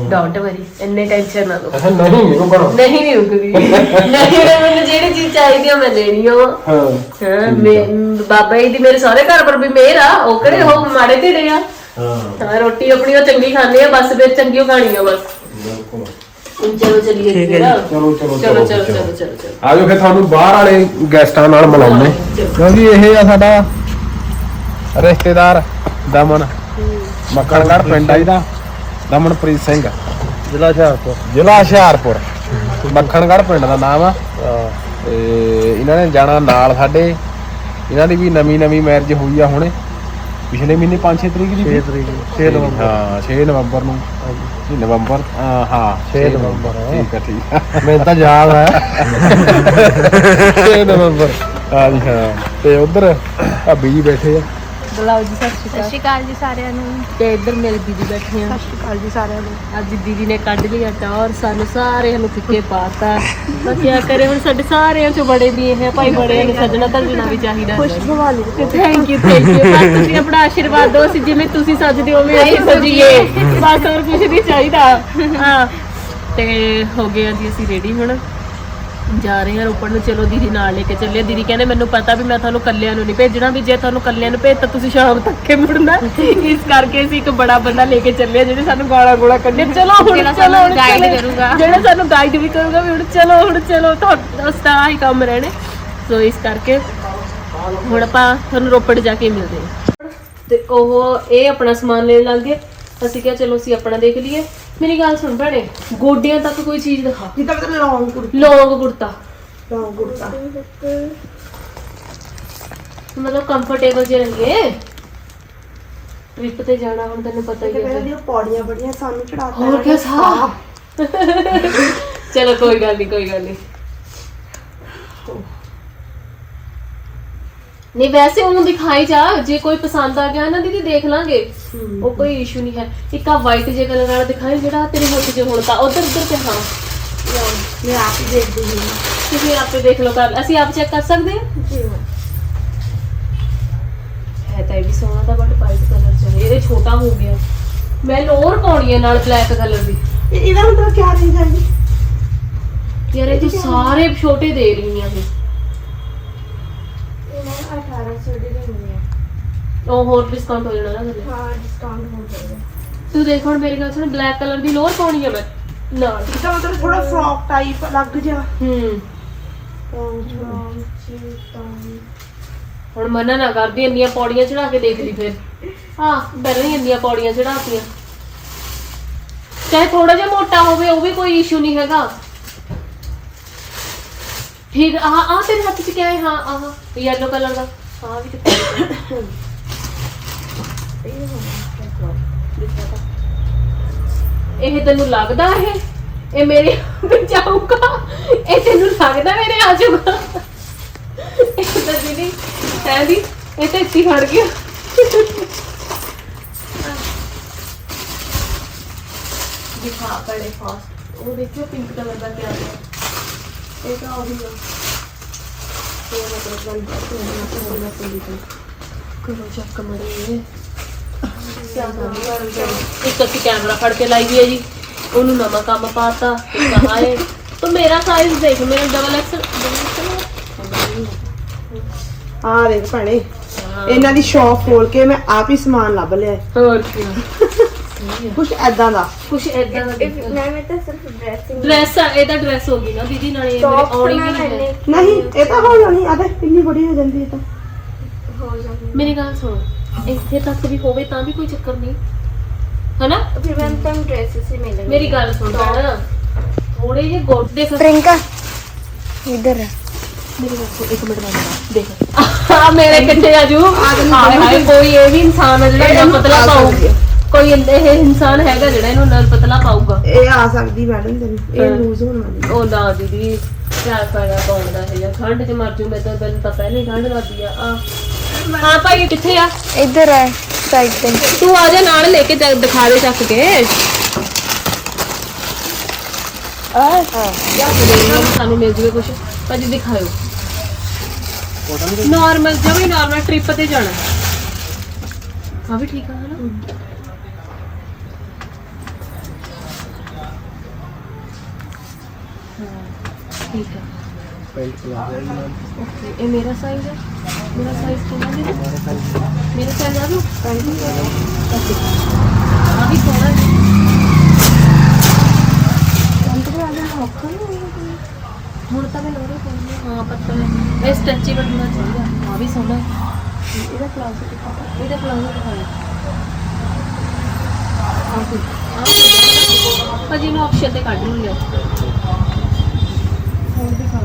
ਡੋਂਟ ਵਰੀ ਇੰਨੇ ਟੈਨਸ਼ਨ ਨਾ ਲਓ ਅੱਛਾ ਨਹੀਂ ਪਰ ਨਹੀਂ ਨਹੀਂ ਰੁਕਦੀ ਨਹੀਂ ਮੈਨੂੰ ਜਿਹੜੀ ਚੀਜ਼ ਚਾਹੀਦੀ ਆ ਮੈਂ ਲੈਣੀ ਆ ਹਾਂ ਹਾਂ ਮੈਂ ਬਾਬਾ ਜੀ ਦੀ ਮੇਰੇ ਸਾਰੇ ਘਰ ਪਰ ਵੀ ਮੇਰ ਆ ਉਹ ਕਿਹੜੇ ਉਹ ਮਾੜੇ ਢਿੜੇ ਆ ਹਾਂ ਹਾਂ ਰੋਟੀ ਆਪਣੀ ਉਹ ਚੰਗੀ ਖਾਂਦੇ ਆ ਬਸ ਫਿਰ ਚੰਗੀ ਓ ਖਾਣੀ ਆ ਬਸ ਬਿਲਕੁਲ ਚਲੋ ਚੱਲੀਏ ਫਿਰ ਚਲੋ ਚਲੋ ਚਲੋ ਚਲੋ ਚਲੋ ਚਲੋ ਚਲੋ ਆਜੋ ਫਿਰ ਤੁਹਾਨੂੰ ਬਾਹਰ ਵਾਲੇ ਗੈਸਟਾਂ ਨਾਲ ਮਿਲਾਉਂਦੇ ਕਿਉਂਕਿ ਇਹ ਆ ਸਾਡਾ ਰਿਸ਼ਤੇਦਾਰ ਦਮਨ ਮੱਖਣਗੜ ਪਿੰਡ ਆ ਇਹਦਾ ਦਮਨਪ੍ਰੀਤ ਸਿੰਘ। ਜ਼ਿਲ੍ਹਾ ਹੁਸ਼ਿਆਰਪੁਰ। ਜ਼ਿਲ੍ਹਾ ਹੁਸ਼ਿਆਰਪੁਰ। ਮੱਖਣਗੜ ਪਿੰਡ ਦਾ ਨਾਮ ਆ। ਤੇ ਇਹਨਾਂ ਨੇ ਜਾਣਾ ਨਾਲ ਸਾਡੇ। ਇਹਨਾਂ ਦੀ ਵੀ ਨਵੀਂ ਨਵੀਂ ਮੈਰਿਜ ਹੋਈ ਆ ਹੁਣੇ। ਪਿਛਲੇ ਮਹੀਨੇ 5-6 ਤਰੀਕ ਦੀ 6 ਤਰੀਕ 6 ਨਵੰਬਰ। ਹਾਂ 6 ਨਵੰਬਰ ਨੂੰ। ਨਹੀਂ ਨਵੰਬਰ ਹਾਂ, ਹਾਂ 6 ਨਵੰਬਰ ਹੈ। ਠੀਕ ਆ ਠੀਕ ਆ। ਮੈਨੂੰ ਤਾਂ ਯਾਦ ਹੈ 6 ਨਵੰਬਰ। ਹਾਂ ਜੀ ਹਾਂ। ਤੇ ਉਧਰ ਭਾਬੀ ਜੀ ਬੈਠੇ ਆ। ਬੁਲਾਓ ਜੀ ਸਤਿ ਸ਼੍ਰੀ ਸਤਿ ਸ਼੍ਰੀ ਅਕਾਲ ਜੀ ਸਾਰਿਆਂ ਨੂੰ। ਤੇ ਇੱਧਰ ਮੇਰੀ ਦੀਦੀ ਬੈਠੀ ਆ। ਸਤਿ ਸ਼੍ਰੀ ਅਕਾਲ ਜੀ ਸਾਰਿਆਂ ਨੂੰ। ਅੱਜ ਦੀਦੀ ਨੇ ਕੱਢ ਲਿਆ ਟੌਰ ਸਾਨੂੰ ਸਾਰਿਆਂ ਨੂੰ ਫਿੱਕੇ ਪਾਤਾ। ਮੈਂ ਕਿਆ ਕਰੇ ਹੁਣ ਸਾਡੇ ਸਾਰਿਆਂ ਚੋਂ ਬੜੇ ਵੀ ਇਹ ਭਾਈ ਬੜੇ ਨੇ ਸੱਜਣਾ ਧਰਜਣਾ ਵੀ ਚਾਹੀਦਾ ਖੁਸ਼ਬੂ ਵਾਲੀ ਥੈਂਕ ਯੂ ਥੈਂਕ ਯੂ ਬਸ ਤੁਸੀਂ ਆਪਣਾ ਆਸ਼ੀਰਵਾਦ ਦਿਓ ਅਸੀਂ ਜਿਵੇਂ ਤੁਸੀਂ ਸੱਜਦੇ ਹੋ ਉਵੇਂ ਅਸੀਂ ਸਜੀਏ। ਬਸ ਹੋਰ ਕੁਝ ਨਹੀਂ ਚਾਹੀਦਾ। ਹਾਂ ਤੇ ਹੋ ਗਏ ਆ ਜੀ ਅਸੀਂ ਰੈਡੀ ਹੁਣ। ਜਾ ਰਹੇ ਹਾਂ ਰੋਪੜ ਨੂੰ ਚਲੋ ਦੀਦੀ ਨਾਲ ਲੈ ਕੇ ਚੱਲੇ ਦੀਦੀ ਕਹਿੰਦੇ ਮੈਨੂੰ ਪਤਾ ਵੀ ਮੈਂ ਤੁਹਾਨੂੰ ਕੱਲਿਆਂ ਨੂੰ ਨਹੀਂ ਭੇਜਣਾ ਵੀ ਜੇ ਤੁਹਾਨੂੰ ਕੱਲਿਆਂ ਨੂੰ ਭੇਜ ਤਾਂ ਤੁਸੀਂ ਸ਼ਾਮ ਤੱਕ ਕੇ ਮੁੜਨਾ। ਇਸ ਕਰਕੇ ਅਸੀਂ ਇੱਕ ਬੜਾ ਬੰਦਾ ਲੈ ਕੇ ਚੱਲੇ ਹਾਂ ਜਿਹੜੇ ਸਾਨੂੰ ਗਾਲਾਂ ਗੋਲਾ ਕੱਢੇ ਚਲੋ ਹੁਣ ਜਿਹੜਾ ਚਲੋ ਸਾਨੂੰ ਹੁਣ guide ਚਲੇ। ਕਰੂਗਾ। ਜਿਹੜਾ ਸਾਨੂੰ ਗਾਈਡ ਵੀ ਕਰੂਗਾ ਵੀ ਹੁਣ ਚਲੋ ਹੁਣ ਚਲੋ ਤੁਹਾਡਾ ਦਾ ਹੀ ਕੰਮ ਰਹਿਣੇ। ਸੋ ਇਸ ਕਰਕੇ ਹੁਣ ਆਪਾਂ ਤੁਹਾਨੂੰ ਰੋਪੜ ਜਾ ਕੇ ਮਿਲਦੇ ਹਾਂ। ਤੇ ਉਹ ਇਹ ਆਪਣਾ ਸਮਾਨ ਲੈਣ ਲੱਗ ਗਏ। ਅਸੀਂ ਕਿਹਾ ਚਲੋ ਅਸੀਂ ਆਪਣਾ ਦੇਖ ਲਈਏ। ਮੇਰੀ ਗੱਲ ਸੁਣ ਭੈਣੇ ਗੋਡਿਆਂ ਤੱਕ ਕੋਈ ਚੀਜ਼ ਦਿਖਾ। ਜਿੱਦਾਂ ਮਤਲਬ ਲੌਂਗ ਕੁੜਤਾ? ਲੌਂਗ ਕੁੜਤਾ। ਲੌਂਗ ਕੁੜਤਾ। ਮਤਲਬ ਕੰਫਰਟੇਬਲ ਜੇ ਰਹੀਏ ਟ੍ਰਿਪ ਤੇ ਜਾਣਾ ਹੁਣ ਤੈਨੂੰ ਪਤਾ ਹੀ ਹੈ ਦੀਆਂ ਪੌੜੀਆਂ ਬੜੀਆਂ ਸਾਨੂੰ ਚੜਾਤਾ ਹੋਰ ਕਿਆ ਸਾ ਚਲੋ ਕੋਈ ਗੱਲ ਨਹੀਂ ਕੋਈ ਗੱਲ ਨਹੀਂ ਨਹੀਂ ਵੈਸੇ ਉਹਨੂੰ ਦਿਖਾਈ ਜਾ ਜੇ ਕੋਈ ਪਸੰਦ ਆ ਗਿਆ ਨਾ ਦੀਦੀ ਦੇਖ ਲਾਂਗੇ। ਉਹ ਕੋਈ ਇਸ਼ੂ ਨਹੀਂ ਹੈ। ਇੱਕ ਆ ਵਾਈਟ ਜੇ ਕਲਰ ਵਾਲਾ ਦਿਖਾਈ ਜਿਹੜਾ ਤੇਰੇ ਹੱਥ 'ਚ ਹੁਣ ਤਾਂ ਉਧਰ ਉਧਰ ਤੇ ਹਾਂ। ਮੈਂ ਆਪ ਹੀ ਦੇਖਦੀ ਹਾਂ। ਤੁਸੀਂ ਆਪੇ ਦੇਖ ਲਓ ਕਰ ਅਸੀਂ ਆਪ ਚੈੱਕ ਕਰ ਸਕਦੇ ਹਾਂ? ਜੀ ਹੈ। ਤਾਂ ਇਹ ਵੀ ਸੋਹਣਾ ਤਾਂ ਬਟ ਵਾਈਟ ਕਲਰ ਚਾਹੀਏ ਇਹ ਛੋਟਾ ਹੋ ਗਿਆ। ਮੈਂ ਲੋਅਰ ਪਾਉਣੀ ਹੈ ਨਾਲ ਬਲੈਕ ਕਲਰ ਦੀ। ਇਹਦਾ ਮਤਲਬ ਕੀ ਰੇਂਜ ਹੈ ਜੀ? ਯਾਰ ਇਹ ਤੂੰ ਸਾਰੇ ਛੋਟੇ ਦੇ ਰਹੀ ਆ ਇਹ ਮੈਂ 1800 ਦੀ ਲੈਣੀ ਹੈ ਉਹ ਹੋਰ ਡਿਸਕਾਊਂਟ ਹੋ ਜਾਣਾ ਨਾ ਥੱਲੇ ਹਾਂ ਡਿਸਕਾਊਂਟ ਹੋ ਜਾਏਗਾ ਤੂੰ ਦੇਖ ਹੁਣ ਮੇਰੀ ਗੱਲ ਸੁਣ ਬਲੈਕ ਕਲਰ ਦੀ ਲੋਅਰ ਪਾਉਣੀ ਹੈ ਮੈਂ। ਨਾਲ ਇਹਦਾ ਮਤਲਬ ਥੋੜਾ ਫਰੌਕ ਟਾਈਪ ਲੱਗ ਜਾ ਹੂੰ। ਹੁਣ ਮਨਾ ਨਾ ਕਰਦੀ ਇੰਨੀਆਂ ਪੌੜੀਆਂ ਚੜਾ ਕੇ ਦੇਖ ਲਈ ਫਿਰ। ਹਾਂ ਪਹਿਲਾਂ ਹੀ ਇੰਨੀਆਂ ਪੌੜੀਆਂ ਚੜਾਤੀਆਂ ਚਾਹੇ ਥੋੜਾ ਜਿਹਾ ਮੋਟਾ ਹੋਵੇ ਉਹ ਵੀ ਕੋਈ ਇਸ਼ੂ ਨਹੀਂ ਹੈਗਾ। ਠੀਕ ਆ ਆ ਤੇਰੇ ਹੱਥ 'ਚ ਕਿਆ ਹੈ? ਹਾਂ ਆਹ ਯੈਲੋ ਕਲਰ ਦਾ। ਹਾਂ ਵੀ ਕਿੱਥੇ ਇਹ ਤੈਨੂੰ ਲੱਗਦਾ ਇਹ? ਇਹ ਮੇਰੇ ਬਚਾਊਗਾ ਇਹ ਤੈਨੂੰ ਲੱਗਦਾ ਮੇਰੇ ਆ ਜਾਊਗਾ? ਇਹ ਤਾਂ ਦੀਦੀ, ਹੈ ਦੀ ਇਹ ਤਾਂ ਇੱਥੇ ਖੜ ਗਿਆ। ਦਿਖਾ ਪੜੇ ਫਾਸਟ ਉਹ ਦੇਖਿਓ ਪਿੰਕ ਕਲਰ ਦਾ ਪਿਆ ਹੈ। ਇਹ ਤਾਂ ਉਹ ਹੀ ਆ। ਇਹ ਮਤਲਬ ਬੰਦ ਕਰਨਾ ਚਾਹੀਦਾ ਕਰੋ ਚੱਕ ਮੜੇ। ਇੱਕ ਅਸੀਂ ਕੈਮਰਾ ਫੜ ਕੇ ਲਾਈ ਵੀ ਹੈ ਜੀ। ਉਹਨੂੰ ਨਵਾਂ ਕੰਮ ਪਾਤਾ ਤੇ ਕਹਾ ਹੈ ਤੂੰ ਮੇਰਾ ਸਾਈਜ਼ ਦੇਖ ਮੇਰਾ ਡਬਲ ਐਕਸ ਆ। ਦੇਖ ਭੈਣੇ ਇਹਨਾਂ ਦੀ ਸ਼ੌਪ ਖੋਲ ਕੇ ਮੈਂ ਆਪ ਹੀ ਸਮਾਨ ਲੱਭ ਲਿਆ ਹੋਰ ਕੀ। ਕੁਛ ਐਦਾਂ ਦਾ। ਕੁਛ ਐਦਾਂ ਦਾ ਮੈਂ ਮੈਂ ਤਾਂ ਸਿਰਫ ਡਰੈਸਿੰਗ ਡਰੈਸ ਆ ਇਹਦਾ ਡਰੈਸ ਹੋ ਗਈ ਨਾ ਦੀਦੀ ਨਾਲੇ ਇਹ ਮੇਰੇ ਆਉਣੀ ਵੀ ਨਹੀਂ ਹੈ। ਨਹੀਂ ਇਹ ਤਾਂ ਹੋ ਜਾਣੀ ਆ ਦੇਖ ਕਿੰਨੀ ਬੜੀ ਹੋ ਜਾਂਦੀ ਹੈ ਤਾਂ। ਹੋ ਜਾਂਦੀ ਮੇਰੀ ਗੱਲ ਸੁਣੋ ਇੱਥੇ ਤੱਕ ਵੀ ਹੋਵੇ ਤਾਂ ਵੀ ਕੋਈ ਚੱਕਰ ਨਹੀਂ। ਹਨਾ? ਫਿਰ ਮੈਂ ਤਾਂ ਡਰੈਸਸ ਹੀ ਮਿਲਣਗੇ ਮੇਰੀ ਗੱਲ ਸੁਣ ਭੈਣ। ਥੋੜੇ ਜਿਹੇ ਗੋਟ ਦੇਖ ਪ੍ਰਿੰਕਾ ਇਧਰ ਮੇਰੀ ਸੁਣ ਇੱਕ ਮਿੰਟ ਮੰਨ ਦੇਖ। ਆ ਮੇਰੇ ਕਿੱਥੇ ਆਜੂ ਹਾਏ ਹਾਏ ਕੋਈ ਇਹ ਵੀ ਇਨਸਾਨ ਹੈ ਜਿਹੜਾ ਇੰਨਾ ਪਤਲਾ ਪਾਊਗਾ ਕੋਈ ਇਹ ਇਨਸਾਨ ਹੈਗਾ ਜਿਹੜਾ ਇਹਨੂੰ ਨਾਲ ਪਤਲਾ ਪਾਊਗਾ। ਇਹ ਆ ਸਕਦੀ ਮੈਡਮ ਤੈਨੂੰ ਇਹ। ਲੂਜ਼ ਹੋਣ ਵਾਲੀ ਉਹ ਨਾ ਦੀਦੀ ਕਿਆ ਫਾਇਦਾ ਪਾਉਂਦਾ ਹੈ ਜਾਂ ਠੰਡ ਚ ਮਰ ਜੂ ਮੈਂ ਤਾਂ ਮੈਨੂੰ ਤਾਂ ਪਹਿਲੇ ਹੀ ਠੰਡ ਲੱਗਦੀ ਆ। ਆ ਹਾਂ ਭਾਈ ਕਿੱਥੇ ਆ? ਇਧਰ ਹੈ ਸਾਈਡ ਤੇ। ਤੂੰ ਆ ਜਾ ਨਾਲ ਲੈ ਕੇ ਜਾ- ਦਿਖਾ ਦੇ ਚੱਕ ਕੇ। ਆ ਸਾਨੂੰ ਮਿਲ ਜੂਵੇ ਕੁਝ ਭਾਜੀ ਦਿਖਾਇਓ। ਨਾਰਮਲ ਜਮੀ ਨਾਰਮਲ ਟ੍ਰਿਪ ਤੇ ਜਾਣਾ। ਆ ਵੀ ਠੀਕ ਆ ਹਨਾ? ਹਾਂ, ਠੀਕ ਹੈ ਓਕੇ ਇਹ ਮੇਰਾ ਸਾਈਜ਼ ਹੈ ਮੇਰਾ ਸਾਈਜ਼ ਕਿੰਨਾ ਹੈ ਮੇਰਾ ਸਾਈਜ਼ ਆ ਲਓ ਓਕੇ ਆ ਵੀ ਸੋਹਣਾ ਹੈ ਹੁਣ ਤਾਂ ਮੈਂ ਲੋਰੇ ਪਾਉਂਦੀ ਹਾਂ ਪੱਤਾ ਹੈ ਇਹ ਸਟ੍ਰੈਚੇਬਲ ਹੋਣਾ ਚਾਹੀਦਾ ਆ ਵੀ ਸੋਹਣਾ ਹੈ ਇਹਦਾ ਪਲਾਜ਼ੋ ਦਿਖਾਓ ਇਹਦਾ ਪਲਾਜ਼ੋ ਦਿਖਾਓ ਆਹ ਦੇਖੋ, ਆਹ ਦੇਖੋ। ਭਾਜੀ ਨੂੰ ਆਪਸ਼ਨ ਤੇ ਕੱਢ ਲਓ ਲਿਆ ਹੋਰ ਦਿਖਾ ਦਿਓ ਕੁਛ।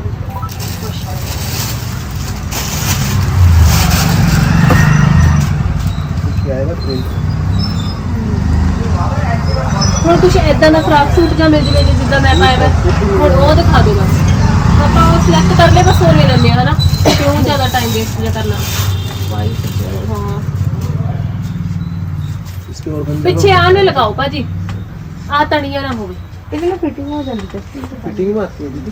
ਹੁਣ ਕੁਝ ਐਦਾਂ ਦਾ ਫਰਾਕ ਸੂਟ ਜਾਂ ਮਿਲ ਜਵੇ ਜਿੱਦਾਂ ਮੈਂ ਪਾਇਆ ਵਾ ਹੁਣ ਉਹ ਦਿਖਾ ਦਿਓ ਬਸ ਆਪਾਂ ਉਹ ਸਿਲੈਕਟ ਕਰ ਲੈ ਬਸ ਉਹ ਲੈ ਲੈਂਦੇ ਆ ਹਨਾ ਕਿਉਂ ਜ਼ਿਆਦਾ ਟਾਈਮ ਵੇਸਟ ਜਿਆ ਕਰਨਾ ਹਾਂ ਪਿੱਛੇ ਆਹ ਨਾ ਲਗਾਓ ਭਾਜੀ ਆ ਤਣੀਆਂ ਨਾ ਹੋਵੇ ਇਹਦੇ ਨਾਲ ਫਿਟਿੰਗ ਹੋ ਜਾਂਦੀ ਹੈ ਫਿਟਿੰਗ ਵਾਸਤੇ ਦੀਦੀ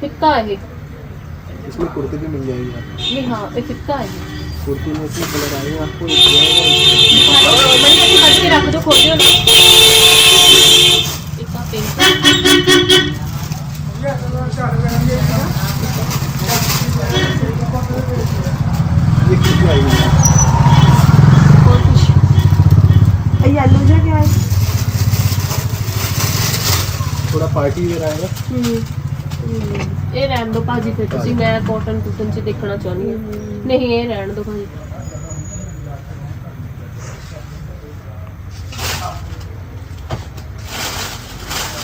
फिक्का है। इसमें कुर्ती भी मिल जाएगी आपको। जी हाँ फिक्का है। कुर्ती में कलर आएगा आपको थोड़ा पार्टी वेयर आएगा ਇਹ ਰਹਿਣ ਦੋ ਭਾਜੀ ਫਿਰ ਤੁਸੀਂ ਮੈਂ ਕਾਟਨ ਕੁਟਨ ਚ ਦੇਖਣਾ ਚਾਹੁੰਦੀ ਹਾਂ ਨਹੀਂ ਇਹ ਰਹਿਣ ਦੋ ਭਾਜੀ